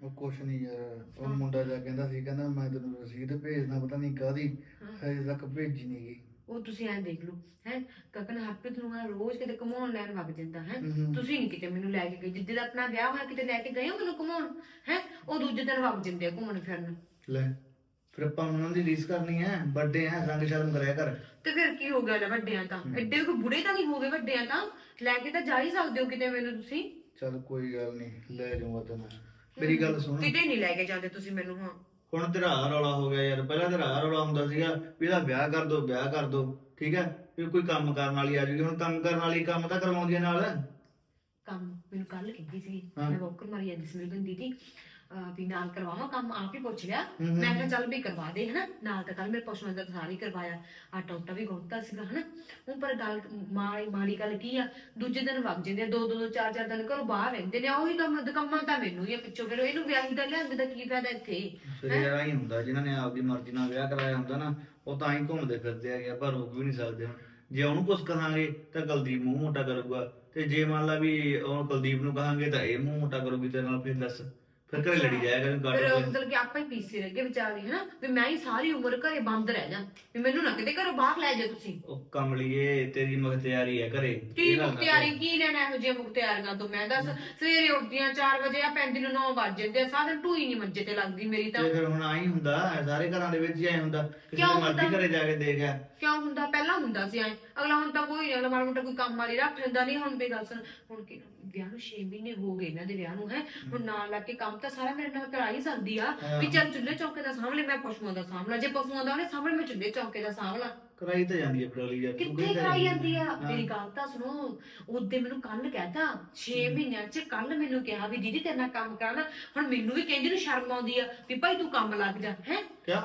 ਉਹ ਕੁਛ ਨਹੀਂ ਯਾਰ ਉਹ ਮੁੰਡਾ ਜਾ ਕਹਿੰਦਾ ਮੈਂ ਤੈਨੂੰ ਰਸੀਦ ਭੇਜਦਾ ਪਤਾ ਨਹੀਂ ਕਾਦੀ ਹਜੇ ਤੱਕ ਭੇਜੀ ਨਹੀਂ ਗਈ। ਉਹ ਤੁਸੀਂ ਐਂ ਦੇਖ ਲਓ ਹੈ ਕਕਨ ਹਰਪ੍ਰੀਤ ਨੂੰ ਨਾ ਰੋਜ਼ ਕਿਤੇ ਘਮਾਉਣ ਲੈਣ ਵਗ ਜਾਂਦਾ ਹੈ। ਹਮ। ਤੁਸੀਂ ਨਹੀਂ ਕਿਤੇ ਮੈਨੂੰ ਲੈ ਕੇ ਗਏ ਜਿੱਦੇ ਦਾ ਆਪਣਾ ਵਿਆਹ ਹੋਇਆ ਕਿਤੇ ਲੈ ਕੇ ਗਏ ਹੋ ਮੈਨੂੰ ਘਮਾਉਣ? ਹੈ ਉਹ ਦੂਜੇ ਦਿਨ ਵਗ ਜਾਂਦੇ ਆ ਘੁੰਮਣ ਫਿਰਨ। ਲੈ ਫਿਰ ਆਪਾਂ ਉਹਨਾਂ ਦੀ ਰੀਸ ਕਰਨੀ ਹੈ ਵੱਡੇ ਹੈ ਰੰਗ ਸ਼ਰਮ ਕਰਿਆ ਕਰ। ਤੇ ਫਿਰ ਕੀ ਹੋ ਗਿਆ ਲੈ ਵੱਡਿਆਂ ਤਾਂ? ਐਡੇ ਕੋਈ ਬੁੜੇ ਤਾਂ ਨਹੀਂ ਹੋ ਗਏ ਵੱਡਿਆਂ ਤਾਂ? ਲੈ ਕੇ ਤਾਂ ਜਾ ਹੀ ਸਕਦੇ ਹੋ ਕਿਤੇ ਮੈਨੂੰ ਤੁਸੀਂ। ਚੱਲ ਕੋਈ ਗੱਲ ਨਹੀਂ ਲੈ ਜਾਊਂਗਾ ਤੈਨੂੰ। ਮੇਰੀ ਗੱਲ ਸੁਣ। ਕਿਤੇ ਨਹੀਂ ਲੈ ਕੇ ਜਾਂਦੇ ਤੁਸੀਂ ਮੈਨੂੰ ਹਾਂ। ਹੁਣ ਤੇਰਾ ਆਹ ਰੌਲਾ ਹੋ ਗਿਆ ਯਾਰ ਪਹਿਲਾਂ ਤੇਰਾ ਆਹ ਰੌਲਾ ਹੁੰਦਾ ਸੀਗਾ ਵੀ ਇਹਦਾ ਵਿਆਹ ਕਰ ਦੋ ਵਿਆਹ ਕਰ ਦੋ ਠੀਕ ਹੈ? ਵੀ ਕੋਈ ਕੰਮ ਕਰਨ ਵਾਲੀ ਆ ਜੂਗੀ ਹੁਣ ਕੰਮ ਕਰਨ ਵਾਲੀ ਕੰਮ ਤਾਂ ਕਰਵਾਉਂਦੀ ਆ ਨਾਲ। ਕੰਮ ਮੈਨੂੰ ਕੱਲ ਕਹਿੰਦੀ ਸੀ ਹਾਂ। ਮੈਂ ਵੋਕਰ ਮਾਰੀ ਜਾਂਦੀ ਸੀ ਮੈਨੂੰ ਦੀਦੀ ਅਹ ਵੀ ਨਾਲ ਕਰਵਾਵਾਂ ਕੰਮ ਆਪ ਹੀ ਪੁੱਛ ਲਿਆ। ਮੈਂ ਕਿਹਾ ਚੱਲ ਵੀ ਕਰਵਾ ਦੇ ਹਨਾ? ਨਾਲ ਤਾਂ ਕੱਲ ਮੇਰੇ ਪਸ਼ੂਆਂ ਦਾ ਸਾਰੀ ਹੀ ਕਰਵਾਇਆ। ਆਟਾ ਉਟਾ ਵੀ ਗੁੰਨਤਾ ਸੀਗਾ ਹਨਾ? ਉਹ ਪਰ ਗੱਲ ਮਾੜੀ ਮਾੜੀ ਗੱਲ ਕੀ ਆ? ਦੂਜੇ ਦਿਨ ਵਗ ਜਾਂਦੇ ਆ ਦੋ ਦੋ ਦੋ ਚਾਰ ਚਾਰ ਦਿਨ ਘਰੋਂ ਬਾਹਰ ਰਹਿੰਦੇ ਨੇ ਉਹੀ ਕੰਮ ਕੰਮਾਂ ਤਾਂ ਮੈਨੂੰ ਹੀ ਆ ਪਿੱਛੋਂ ਫਿਰ ਇਹਨੂੰ ਵਿਆਹੀ ਦਾ ਲਿਆਂਦੇ ਦਾ ਕੀ ਫਾਇਦਾ ਇੱਥੇ? ਫਿਰ ਯਾਰ ਆਈ ਹੁੰਦਾ ਜਿਨ੍ਹਾਂ ਨੇ ਆਪਦੀ ਮਰਜ਼ੀ ਨਾਲ ਵਿਆਹ ਕਰਾਇਆ ਹੁੰਦਾ ਨਾ ਉਹ ਤਾਂ ਹੀ ਘੁੰਮਦੇ ਫਿਰਦੇ ਹੈਗੇ ਆਪਾਂ ਰੋਕ ਵੀ ਨਹੀਂ ਸਕਦੇ ਹੁਣ। ਜੇ ਉਹਨੂੰ ਕੁਝ ਕਹਾਂਗੇ ਤਾਂ ਕੁਲਦੀਪ ਮੂੰਹ ਮੋਟਾ ਕਰੂਗਾ। ਤੇ ਜੇ ਮੰਨ ਲਾ ਵੀ ਉਹ ਕੁਲਦੀਪ ਨੂੰ ਕਹਾਂਗੇ ਤਾਂ ਇਹ ਮੂੰਹ ਮੋਟਾ ਕਰੂਗੀ ਤੇਰੇ ਨਾਲ ਫਿਰ ਦੱਸ। ਫਿਰ ਘਰੇ ਲੜੀ ਜਾਇਆ ਕਰਨ ਫਿਰ ਕੱਟ ਮਤਲਬ ਕਿ ਆਪਾਂ ਹੀ ਪੀਸੇ ਰਹਿ ਗਏ ਵਿਚਾਰੇ ਹਨਾ? ਵੀ ਮੈਂ ਹੀ ਸਾਰੀ ਉਮਰ ਘਰੇ ਬੰਦ ਰਹਿ ਜਾ। ਵੀ ਮੈਨੂੰ ਨਾ ਕਿਤੇ ਘਰੋਂ ਬਾਹਰ ਲੈ ਜਾ ਤੁਸੀਂ। ਉਹ ਕਮਲੀਏ ਤੇਰੀ ਮਖਤਿਆਰੀ ਹੈ ਘਰੇ। ਕੀ ਇਹ ਮੁਖਤਿਆਰੀ। ਕੀ ਲੈਣਾ ਇਹੋ ਜਿਹੀਆਂ ਮੁਖਤਿਆਰੀਆਂ ਤੋਂ? ਮੈਂ ਦੱਸ ਸਵੇਰੇ ਉੱਠਦੀਆਂ 4 ਵਜੇ ਆ ਪੈਂਦੀ ਨੂੰ 9 ਵੱਜ ਜਾਂਦੇ ਆ। ਸਾਰਾ ਦਿਨ ਢੂਈ ਨਹੀਂ ਮੰਜੇ ਤੇ ਲੱਗਦੀ ਮੇਰੀ ਤਾਂ। ਤੇ ਫਿਰ ਹੁਣ ਆਈ ਹੁੰਦਾ ਸਾਰੇ ਘਰਾਂ ਦੇ ਵਿੱਚ ਹੀ ਆਈ ਹੁੰਦਾ। ਕਿਸੇ ਕਿਉਂ ਦੇ ਮਰਜ਼ੀ ਹੁੰਦਾ? ਘਰੇ ਜਾ ਕੇ ਦੇਖਿਆ ਕਿਉਂ ਹੁੰਦਾ? ਪਹਿਲਾਂ ਹੁੰਦਾ ਸੀ ਐ। ਅਗਲਾ ਹੁਣ ਤਾਂ ਕੋਈ ਨਹੀਂ ਅਗਲਾ ਮਾੜਾ ਮੋਟਾ ਕੋਈ ਕੰਮ ਵਾਲੀ ਰੱਖ ਲੈਂਦਾ ਨਹੀਂ ਹੁਣ ਵੀ ਗੱਲ ਸੁਣ ਹੁਣ ਕਿ ਵਿਆਹ ਨੂੰ 6 ਮਹੀਨੇ ਹੋ ਗਏ ਇਹਨਾਂ ਦੇ ਵਿਆਹ ਨੂੰ ਹੈ। ਹੁਣ ਨਾਲ ਲੱਗ ਕੇ ਕੰਮ ਤਾਂ ਸਾਰਾ ਮੇਰੇ ਨਾਲ ਕਰਾ ਹੀ ਸਕਦੀ ਆ ਵੀ ਚੱਲ ਚੁੱਲ੍ਹੇ ਚੌਕੇ ਦਾ ਸਾਹਮਣੇ ਮੈਂ ਪਸ਼ੂਆਂ ਦਾ ਸਾਹਮਣਾ ਜੇ ਪਸ਼ੂਆਂ ਦਾ ਉਹਨੇ ਸਾਹਮਣੇ ਮੈਂ ਚੁੱਲ੍ਹੇ ਚੌਕੇ ਦਾ ਸਾਹਮਣਾ ਕਰਾਈ ਤਾਂ ਜਾਂਦੀ ਹੈ ਫਿਰ ਅਗਲੀ ਯਾਰ ਕਿੱਥੇ ਕਰਾਈ ਜਾਂਦੀ ਆ। ਮੇਰੀ ਗੱਲ ਤਾਂ ਸੁਣੋ ਉਹਦੇ ਮੈਨੂੰ ਕੱਲ ਕਹਿਤਾ 6 ਮਹੀਨਿਆਂ ਚ ਕੱਲ ਮੈਨੂੰ ਕਿਹਾ ਵੀ ਦੀਦੀ ਤੇਰੇ ਨਾਲ ਕੰਮ ਕਰਨਾ ਹੁਣ ਮੈਨੂੰ ਵੀ ਕਹਿੰਦੀ ਨੂੰ ਸ਼ਰਮ ਆਉਂਦੀ ਆ ਵੀ ਭਾਈ ਤੂੰ ਕੰਮ ਲੱਗ ਜਾ ਹੈ। ਕਿਆ?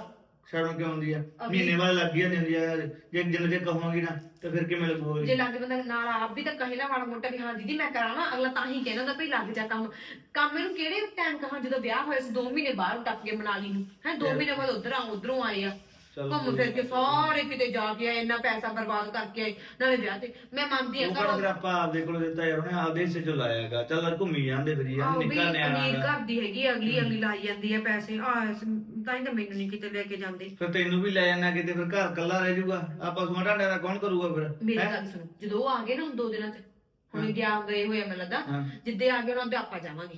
ਸ਼ਰਮ ਕਿਉਂ ਆਉਂਦੀ ਆ? ਮਹੀਨੇ ਬਾਅਦ ਲੱਗ ਹੀ ਜਾਂਦੀ ਆ ਜੇ ਜਿੰਨੇ ਜੇ ਕਹੋਗੀ ਨਾ ਤਾਂ ਫਿਰ ਕਿਵੇਂ ਲੱਗੂਗਾ? ਜੇ ਲੱਗ ਬੰਦਾ ਨਾਲ ਆਪ ਵੀ ਤਾਂ ਕਹੇ ਨਾ ਮਾੜਾ ਮੋਟਾ ਵੀ ਹਾਂ ਦੀਦੀ ਮੈਂ ਕਰਾਵਾਂ ਅਗਲਾ ਤਾਂ ਹੀ ਕਹਿੰਦਾ ਹੁੰਦਾ ਭਈ ਲੱਗ ਜਾ ਕੰਮ। ਕੰਮ ਇਹਨੂੰ ਕਿਹੜੇ ਟਾਈਮ ਕਹਾਂ ਜਦੋਂ ਵਿਆਹ ਹੋਇਆ ਸੀ 2 ਮਹੀਨੇ ਬਾਹਰ ਟੱਪ ਕੇ ਮਨਾਲੀ ਨੂੰ। ਹੈ 2 ਮਹੀਨੇ ਬਾਅਦ ਉਧਰ ਆ ਉਧਰੋਂ ਆਏ ਆ। ਚੱਲ ਘੁੰਮ ਫਿਰ ਕੇ ਸਾਰੇ ਕਿਤੇ ਜਾ ਕੇ ਆਏ ਇੰਨਾ ਪੈਸਾ ਬਰਬਾਦ ਕਰਕੇ ਆਏ ਨਾਲੇ ਵਿਆਹ ਤੇ। ਮੈਂ ਮੰਨਦੀ ਆ ਉਹ ਕਿਹੜਾ ਫਿਰ ਘਰੋਂ ਆਪਾਂ ਆਪਦੇ ਕੋਲ ਦਿੱਤਾ ਯਾਰ ਉਹਨੇ ਆਪਦੇ ਹਿੱਸੇ ਚੋਂ ਲਾਇਆਗਾ। ਚੱਲ ਘੁੰਮੀ ਜਾਂਦੇ ਫਿਰ ਯਾਰ ਆਹੋ ਵੀ ਨਿਕਲ ਨਿਆਣਾ ਅਮੀਰ ਗਾ। ਘਰ ਦੀ ਹੈਗੀ ਆ, ਅਗਲੀ ਅਗਲੀ ਲਾਈ ਜਾਂਦੀ ਹੈ ਪੈਸੇ। ਆ ਤਾਂ ਹੀ ਤਾਂ ਮੈਨੂੰ ਨਹੀਂ ਕਿਤੇ ਲੈ ਕੇ ਜਾਂਦੇ। ਫਿਰ ਤੈਨੂੰ ਵੀ ਲੈ ਜਾਣਾ ਕਿਤੇ ਫਿਰ ਘਰ ਕੱਲਾ ਰਹਿ ਜਾਊਗਾ। ਆਪਾਂ ਸੁਮਾ ਢਾਂਡਿਆਂ ਦਾ ਕੌਣ ਕਰੂਗਾ ਫਿਰ ਮੇਰੀ ਹੈਂ? ਗੱਲ ਸੁਣੋ ਜਦੋਂ ਉਹ ਆ ਗਏ ਨਾ ਹੁਣ ਦੋ ਦਿਨਾਂ ਚ ਹੁਣ ਗਿਆ ਗਏ ਹੋਏ ਆ ਮੈਨੂੰ ਲੱਗਦਾ ਹਾਂ। ਜਿੱਦੇ ਆ ਗਏ ਉਹਨਾਂ ਤੇ ਆਪਾਂ ਜਾਵਾਂਗੇ।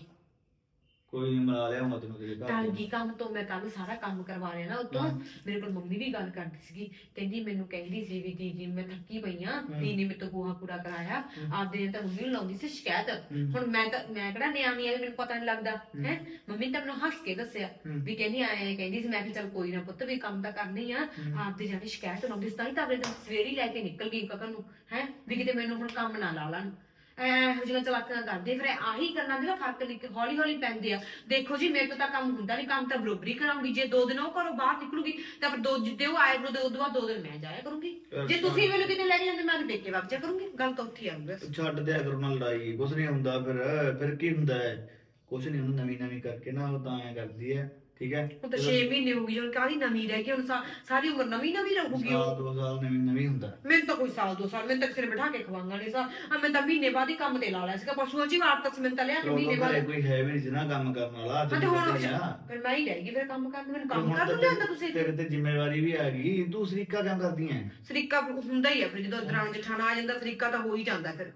ਕੋਈ ਨਹੀਂ ਮਿਲਾ ਲਿਆਉਂਗਾ ਤੈਨੂੰ ਤੇਰੇ ਘਰ। ਗਈ ਕੰਮ ਤੋਂ ਮੈਂ ਕੱਲ ਸਾਰਾ ਕੰਮ ਕਰਵਾ ਲਿਆ ਨਾ ਉਤੋਂ ਹਾਂ। ਮੇਰੇ ਕੋਲ ਮੰਮੀ ਵੀ ਗੱਲ ਕਰਦੀ ਸੀਗੀ ਕਹਿੰਦੀ ਮੈਨੂੰ ਕਹਿੰਦੀ ਸੀ ਵੀ ਦੀਦੀ ਮੈਂ ਥੱਕੀ ਪਈ ਆ। ਦੀਦੀ ਮੇਰੇ ਤੋਂ ਗੋਹਾ ਕੂੜਾ ਕਰਾਇਆ ਹਮ। ਆਪਦੇ ਨੇ ਤਾਂ ਮੰਮੀ ਨੂੰ ਲਾਉਂਦੀ ਸੀ ਸ਼ਿਕਾਇਤ। ਹੁਣ ਮੈਂ ਤਾਂ ਮੈਂ ਕਿਹੜਾ ਨਿਆਣੀ ਆ ਵੀ ਮੈਨੂੰ ਪਤਾ ਨਹੀਂ ਲੱਗਦਾ ਹਮ। ਹੈ ਮੰਮੀ ਨੇ ਤਾਂ ਮੈਨੂੰ ਹੱਸ ਕੇ ਦੱਸਿਆ। ਵੀ ਕਹਿੰਦੀ ਆਏ ਕਹਿੰਦੀ ਸੀ ਮੈਂ ਕਿ ਚੱਲ ਕੋਈ ਨਾ ਪੁੱਤ ਵੀ ਕੰਮ ਤਾਂ ਕਰਨੀ ਆ ਹਮ। ਆਪਦੇ ਜਾਣੀ ਸ਼ਿਕਾਇਤ ਲਾਉਂਦੀ ਸੀ ਤਾਂ ਹੀ ਤਾਂ ਆਪਣੇ ਸਵੇਰੇ ਹੀ ਲੈ ਕੇ ਨਿਕਲ ਗਈ ਕਕਰ ਨੂੰ ਹੈ ਵੀ ਕਿਤੇ ਮੈਨੂੰ ਹੁਣ ਕੰਮ ਨਾ ਲਾ ਲੈਣ ਐ ਜਿਹੜਾ ਚਲਾਕਾਂ ਕਰਦੇ ਫਿਰ ਆਹੀ ਕਰਨਾ ਜਿਹੜਾ ਫ਼ਰਕ ਨਿਕ ਹੌਲੀ ਹੌਲੀ ਪੈਂਦੇ ਆ। ਦੇਖੋ ਜੀ ਮੇਰੇ ਤੋਂ ਤਾਂ ਕੰਮ ਹੁੰਦਾ ਨਹੀਂ ਕੰਮ ਤਾਂ ਬਰੋਬਰੀ ਕਰਾਉਂਗੀ। ਜੇ ਦੋ ਦਿਨ ਉਹ ਘਰੋਂ ਬਾਹਰ ਨਿਕਲੂਗੀ ਤਾਂ ਫਿਰ ਦੋ ਜਿੱਦੇ ਉਹ ਆਏ ਬਰੋ ਉਦੋਂ ਬਾਅਦ ਦੋ ਦਿਨ ਮੈਂ ਜਾਇਆ ਕਰੂੰਗੀ। ਜੇ ਤੁਸੀਂ ਮੈਨੂੰ ਕਿਤੇ ਲੈ ਕੇ ਜਾਂਦੇ ਮੈਂ ਤਾਂ ਪੇਕੇ ਵਗ ਜਾ ਕਰੂੰਗੀ। ਗੱਲ ਤਾਂ ਉੱਥੇ ਆਉਂਦੀ ਬਸ। ਛੱਡ ਦਿਆ ਕਰੋ ਨਾ ਲੜਾਈ ਕੁਛ ਨਹੀਂ ਹੁੰਦਾ ਫਿਰ ਫਿਰ ਕੀ ਹੁੰਦਾ ਹੈ? ਕੁਛ ਨਹੀਂ ਹੁੰਦਾ ਨਵੀਂ ਨਵੀਂ ਕਰਕੇ ਨਾ ਉਹ ਤਾਂ ਐ ਕਰਦੀ ਹੈ। ਠੀਕ ਹੈ? ਹੁਣ ਤਾਂ 6 ਮਹੀਨੇ ਹੋ ਗਏ ਹੁਣ ਕਾਹਦੀ ਨਵੀਂ ਰਹਿ ਗਈ ਹੁਣ ਸਾ- ਸਾਰੀ ਉਮਰ ਨਵੀਂ ਨਵੀਂ ਰਹੂਗੀ ਉਹ। ਸਾਲ ਦੋ ਸਾਲ ਨਵੀਂ ਨਵੀਂ ਹੁੰਦਾ। ਮੈਨੂੰ ਤਾਂ ਕੋਈ ਸਾਲ ਦੋ ਸਾਲ ਮੈਨੂੰ ਤਾਂ ਨੇ ਬਿਠਾ ਕੇ ਖਵਾਉਂਗਾ ਨਹੀਂ ਸਾ ਆ ਮੈਂ ਤਾਂ ਮਹੀਨੇ ਬਾਅਦ ਹੀ ਕੰਮ ਤੇ ਲਾ ਲਿਆ ਸੀਗਾ ਪਸ਼ੂਆਂ 'ਚ ਹੀ ਵਾਰਤਾ ਸੀ ਮੈਨੂੰ ਤਾਂ ਲਿਆ ਕੇ ਚਲੋ ਮਹੀਨੇ ਘਰੇ ਬਾਅਦ। ਕੋਈ ਹੈ ਵੀ ਨਹੀਂ ਸੀ ਨਾ ਕੰਮ ਕਰਨ ਵਾਲਾ ਹਾਂ ਤੇ ਹੁਣ ਆ। ਫਿਰ ਮੈਂ ਹੀ ਰਹਿ ਗਈ ਫਿਰ ਕੰਮ ਕਰਨ ਨੂੰ ਮੈਨੂੰ ਕੰਮ ਕਰ ਲਿਆਂਦਾ ਤੁਸੀਂ। ਤੇਰੇ ਤੇ ਜ਼ਿੰਮੇਵਾਰੀ ਵੀ ਆ ਗਈ ਤੂੰ ਸਰੀਕਾ ਕੰਮ ਕਰਦੀ ਐ? ਸਰੀਕਾ ਹੁੰਦਾ ਹੀ ਆ ਫਿਰ ਜਦੋਂ ਦਰਾਂ ਜਠਾਣਾ ਆ ਜਾਂਦਾ ਸਰੀਕਾ ਤਾਂ ਹੋ ਹੀ ਜਾਂਦਾ ਫਿਰ।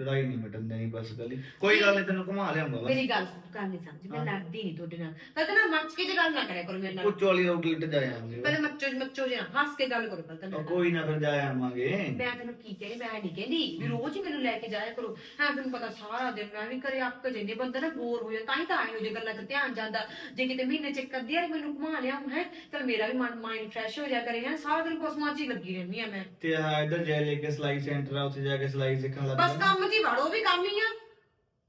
ਲੜਾਈ ਨਹੀਂ ਮਿਟਣ ਦੇਣੀ ਬਸ ਗੱਲ। ਕੋਈ ਗੱਲ ਨਹੀਂ ਤੈਨੂੰ ਘੁਮਾ ਲਿਆਉਂਗਾ ਬਸ। ਮੇਰੀ ਗੱਲ ਸੁਣ ਗੱਲ ਨਹੀਂ ਸਮਝ ਮੈਂ ਹਾਂ। ਲੜਦੀ ਨਹੀਂ ਤੁਹਾਡੇ ਨਾਲ। ਤਾਂ ਨਾ ਮੱਚ ਕੇ ਜੇ ਗੱਲ ਨਾ ਕਰਿਆ ਕਰੋ ਮੇਰੇ ਨਾਲ। ਕੁੱਚ ਵਾਲੀ ਆਊਟਲੈਟ ਜਾ ਆਵਾਂਗੇ। ਪਹਿਲੇ ਮੱਚੋ ਮੱਚੋ ਜੇ ਹੱਸ ਕੇ ਗੱਲ ਕਰੋ ਪਹਿਲਾਂ ਉਹ ਕੋਈ ਨਾ ਫਿਰ ਜਾ ਆਵਾਂਗੇ। ਮੈਂ ਤੈਨੂੰ ਕੀ ਕਹਿ ਮੈਂ ਨਹੀਂ ਕਹਿੰਦੀ ਵੀ ਰੋਜ਼ ਹੀ ਮੈਨੂੰ ਲੈ ਕੇ ਜਾਇਆ ਕਰੋ। ਹਾਂ ਤੈਨੂੰ ਪਤਾ ਸਾਰਾ ਦਿਨ ਮੈਂ ਵੀ ਘਰੇ ਅੱਕ ਜੰਨੇ ਬੰਦਾ ਨਾ ਬੋਰ ਹੋ ਜਾਂਦਾ ਤਾਂ ਹੀ ਤਾਂ ਆਏ ਹੋ ਜੇ ਗੱਲਾਂ 'ਚ ਧਿਆਨ ਜਾਂਦਾ। ਜੇ ਕਿਤੇ ਮਹੀਨੇ 'ਚ ਇੱਕ ਅੱਧੀ ਵਾਰ ਮੈਨੂੰ ਘੁਮਾ ਲਿਆ ਹੈ। ਚਲ ਮੇਰਾ ਵੀ ਮਨ ਮਾਈਂਡ ਫਰੈਸ਼ ਹੋ ਜਾ ਕਰੇ ਹੈ। ਸਾਰਾ ਦਿਨ 'ਚ ਹੀ ਲੱਗੀ ਰਹਿੰਦੀ ਆ ਮੈਂ। ਤੇ ਆ ਇੱਧਰ ਜਾ ਲੈ ਕੇ ਸਲਾਈ ਸੈਂਟਰ ਆ ਉੱਥੇ ਜਾ ਕੇ ਸਲਾਈ ਸਿੱਖਣ ਲੱਗ ਬਸ ਕੰਮ ਹੀ ਵੜੋ ਵੀ ਕੰਮ ਹੀ ਆ।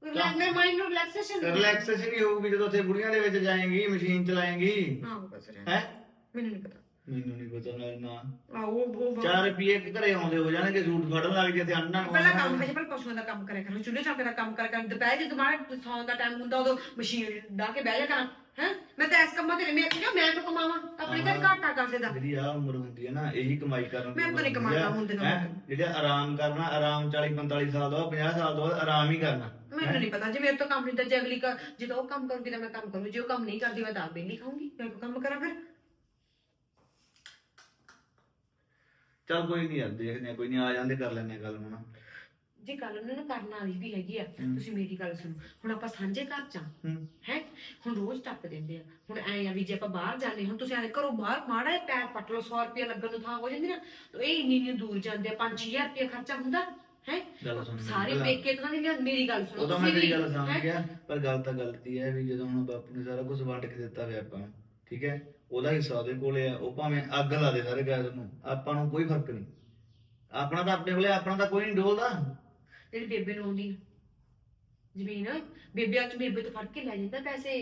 ਰਿਲੈਕਸ ਮੇਰੇ ਮਾਈਂਡ ਨੂੰ ਰਿਲੈਕਸੇਸ਼ਨ ਰਿਲੈਕਸੇਸ਼ਨ ਹੀ ਹੋਊਗੀ ਜਦੋਂ ਉੱਥੇ ਬੁੜੀਆਂ ਦੇ ਵਿੱਚ ਜਾਏਂਗੀ ਮਸ਼ੀਨ ਚਲਾਏਂਗੀ। ਹਾਂ। ਬਸ ਰਹਿ ਹੈ? ਮੈਨੂੰ ਨਹੀਂ ਪਤਾ। ਮੈਨੂੰ ਨਹੀਂ ਪਤਾ ਨਾ ਨਾ ਆ ਉਹ ਉਹ 4 ਰੁਪਏ ਘਰੇ ਆਉਂਦੇ ਹੋ ਜਾਣਗੇ ਸੂਟ ਫੜਨ ਲੱਗ ਜੇ ਤੇ ਅੰਨਾ ਪਹਿਲਾਂ ਕੰਮ ਵਿੱਚ ਪਹਿਲਾਂ ਪਸ਼ੂਆਂ ਦਾ ਕੰਮ ਕਰਿਆ ਕਰਾਂ ਚੁੱਲ੍ਹੇ ਚੌਕੇ ਦਾ ਕੰਮ ਕਰਿਆ ਕਰਾਂ। ਦੁਪਹਿਰ ਜੇ ਤੁਹਾਡਾ ਸੌਣ ਦਾ ਟਾਈਮ ਹੁੰਦਾ ਉਦੋਂ ਮਸ਼ੀਨ ਡਾ ਕੇ ਬਹਿ ਜਾ ਕਰਾਂ। ਹੈ? ਮੈਂ ਤਾਂ ਇਸ ਕੰਮਾਂ ਤੇ ਮੈਂ ਕਿਹਾ ਮੈਂ ਤਾਂ ਕਮਾਵਾਂ? ਆਪਣੇ ਘਰ ਘਾਟਾ ਕਾਸੇ ਦਾ? ਜਿਹੜੀ ਆ ਉਮਰ ਹੁੰਦੀ ਹੈ ਨਾ ਇਹੀ ਕਮਾਈ ਕਰਨ ਮੈਂ ਤਾਂ ਨਹੀਂ। ਕਮਾਉਂਦਾ ਹੁੰਦੇ। ਹੈਂ? ਜਿਹੜਾ ਆਰਾਮ ਕਰਨਾ ਆਰਾਮ 40 45 ਸਾਲ ਦਾ 50 ਸਾਲ ਤੋਂ ਬਾਅਦ ਆਰਾਮ ਹੀ ਕਰਨਾ। ਮੈਨੂੰ ਨਹੀਂ ਪਤਾ ਜੇ ਮੇਰੇ ਤੋਂ ਕੰਮ ਨਹੀਂ ਤਾਂ ਜੇ ਅਗਲੀ ਜਦੋਂ ਉਹ ਕੰਮ ਕਰੂਗੀ ਤਾਂ ਮੈਂ ਕੰਮ ਕਰੂੰ। ਜੇ ਉਹ ਕੰਮ ਨਹੀਂ ਕਰਦੀ ਮੈਂ ਤਾਂ ਆਪ ਨਹੀਂ ਖਾਊਂਗੀ। ਮੈਂ ਕੰਮ ਕਰਾਂ ਫਿਰ? ਚੱਲ ਕੋਈ ਨਹੀਂ ਯਾਰ ਦੇਖਦੇ ਆ ਕੋਈ ਨਹੀਂ ਆ ਜਾਂਦੇ ਕਰ ਲੈਣੇ ਗੱਲ ਹੁਣ। ਜੇ ਗੱਲ ਉਹਨਾਂ ਨੇ ਕਰਨ ਵਾਲੀ ਵੀ ਹੈਗੀ ਆ ਹਮ। ਤੁਸੀਂ ਮੇਰੀ ਗੱਲ ਸੁਣੋ। ਹੁਣ ਆਪਾਂ ਸਾਂਝੇ ਘਰ ਚ ਹੂੰ। ਹੈ? ਹੁਣ ਰੋਜ਼ ਟੱਪ ਦਿੰਦੇ ਆ। ਹੁਣ ਐ ਆ ਵੀ ਜੇ ਆਪਾਂ ਬਾਹਰ ਜਾਂਦੇ ਹੁਣ ਤੁਸੀਂ ਐ ਘਰੋਂ ਬਾਹਰ ਮਾੜਾ ਜਿਹਾ ਪੈਰ ਪੱਟ ਲਓ 100 ਰੁਪਏ ਲੱਗਣ ਨੂੰ ਥਾਂ ਹੋ ਜਾਂਦੀ ਨਾ ਤੇ ਇਹ ਇੰਨੀ ਇੰਨੀ ਦੂਰ ਜਾਂਦੇ ਆ 5-6000 ਰੁਪਏ ਖਰਚਾ ਹੁੰਦਾ ਹੈ? ਗੱਲ ਸੁਣ ਮੇਰੀ ਸਾਰੇ। ਪੇਕੇ ਤਾਂ ਨਹੀਂ ਮੇਰੀ ਗੱਲ ਸੁਣੋ ਉਦੋਂ ਮੈਂ ਤੁਸੀਂ ਤੇਰੀ ਵੀ, ਗੱਲ ਸਮਝ ਹੈਂ? ਗਿਆ ਪਰ ਗੱਲ ਤਾਂ ਗਲਤੀ ਹੈ ਵੀ ਜਦੋਂ ਹੁਣ ਬਾਪੂ ਨੇ ਸਾਰਾ ਕੁਝ ਵੰਡ ਕੇ ਦਿੱਤਾ ਹੋਇਆ ਆਪਾਂ ਨੂੰ, ਠੀਕ ਹੈ? ਉਹਦਾ ਹਿੱਸਾ ਉਹਦੇ ਕੋਲੇ ਆ, ਉਹ ਭਾਵੇਂ ਅੱਗ ਲਾ ਦੇ ਸਾਰੇ ਗੈਸ ਨੂੰ, ਆਪਾਂ ਨੂੰ ਕੋਈ ਫ਼ਰਕ ਨਹੀਂ। ਆਪਣਾ ਤਾਂ ਆਪਣੇ ਕੋਲੇ, ਆਪਣਾ ਤਾਂ ਕੋਈ ਨਹੀਂ ਡੋਲਦਾ। ਜਿਹੜੀ ਬੇਬੇ ਨੂੰ ਆਉਂਦੀ ਜ਼ਮੀਨ ਬੇਬੇ ਆ ਚ ਬੇਬੇ ਤੋਂ ਫੜ ਕੇ ਲੈ ਜਾਂਦਾ ਪੈਸੇ,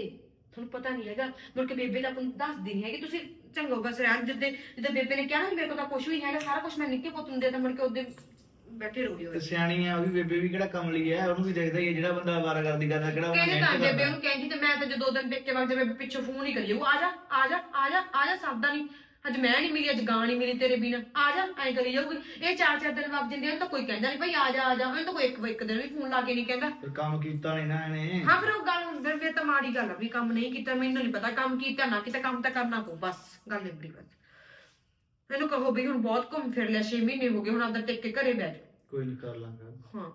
ਤੁਹਾਨੂੰ ਪਤਾ ਨਹੀਂ ਹੈਗਾ। ਮੁੜ ਕੇ ਬੇਬੇ ਤਾਂ ਤੁਹਾਨੂੰ ਦੱਸਦੀ ਨਹੀਂ ਹੈਗੀ। ਤੁਸੀਂ ਚੰਗੋ ਬਸ ਰਹਿਣ ਜਿੱਦੇ ਜਿੱਦੇ ਬੇਬੇ ਨੇ ਕਿਹਾ ਨਾ ਵੀ ਮੇਰੇ ਕੋਲ ਤਾਂ ਕੁਝ ਵੀ ਨਹੀਂ ਹੈਗਾ, ਸਾਰਾ ਕੁਝ ਮੈਂ ਨਿੱਕੇ ਪੁੱਤ ਨੂੰ ਦੇ ਤਾਂ, ਮੁੜ ਕੇ ਉਹਦੇ ਬੈਠੇ ਰਹੋਗੇ ਤੇ ਸਿਆਣੀ ਆ ਉਹ ਵੀ ਬੇਬੇ ਵੀ ਕਿਹੜਾ ਕਮਲੀ ਹੈ ਉਹਨੂੰ ਵੀ ਦੇਖਦਾ ਹੀ ਜਿਹੜਾ ਬੰਦਾ ਵਾਰਾਗਰਦੀ ਕਰਦਾ ਕਿਹੜਾ ਬੰਦਾ ਕਹਿੰਦੇ ਤਾਂ ਮਿਹਨਤ ਬੇਬੇ ਕਰਦਾ। ਉਹਨੂੰ ਕਹਿੰਦੀ ਤੇ ਮੈਂ ਤਾਂ ਜਦੋਂ ਦਿਨ ਪੇਕੇ ਵਗ ਜਾ ਬੇਬੇ ਪਿੱਛੋਂ ਫੋਨ ਹੀ ਕਰੀ ਉਹ ਆ ਜਾ ਆ ਜਾ ਆ ਜਾ ਆ ਜਾ ਸਾਦਾ ਨਹੀਂ। ਅੱਜ ਮੈਂ ਨਹੀਂ ਮਿਲੀ ਅੱਜ ਗਾਂ ਨਹੀਂ ਮਿਲੀ ਤੇਰੇ ਬਿਨਾ। ਆ ਜਾ ਐਂ ਕਰੀ ਜਾਊਗੀ। ਇਹ ਚਾਰ ਚਾਰ ਦਿਨ ਵਗ ਜਾਂਦੇ ਹਨ ਤਾਂ ਕੋਈ ਕਹਿੰਦਾ ਨਹੀਂ ਭਾਈ ਆ ਜਾ ਆ ਜਾ। ਉਹਨੂੰ ਤਾਂ ਕੋਈ ਇੱਕ ਇੱਕ ਦਿਨ ਵੀ ਫੋਨ ਲਾ ਕੇ ਨਹੀਂ ਕਹਿੰਦਾ। ਫਿਰ ਕੰਮ ਕੀਤਾ ਨਹੀਂ ਨਾ ਇਹਨੇ। ਹਾਂ ਫਿਰ ਉਹ ਗੱਲ ਫਿਰ ਫਿਰ ਤਾਂ ਮਾੜੀ ਗੱਲ ਆ ਵੀ ਕੰਮ ਨਹੀਂ ਕੀਤਾ ਮੈਨੂੰ ਨਹੀਂ ਪਤਾ ਕੰਮ ਕੀਤਾ ਨਾ ਕੀਤਾ ਕੰਮ ਤਾਂ ਕਰਨਾ ਪਊ ਬਸ। ਗੱਲ ਨਿਬੜੀ ਬਸ। ਮੈਨੂੰ ਕਹੋ ਵੀ ਹੁਣ ਬਹੁਤ ਘੁੰਮ ਫਿਰ ਲਿਆ 6 ਮਹੀਨੇ ਹੋ ਗਏ ਹੁਣ ਆਪਦਾ ਟਿਕ ਕੇ ਘਰੇ ਬੈਠ ਕੋਈ ਨਹੀਂ ਕਰ ਲਾਂਗਾ। ਹਾਂ।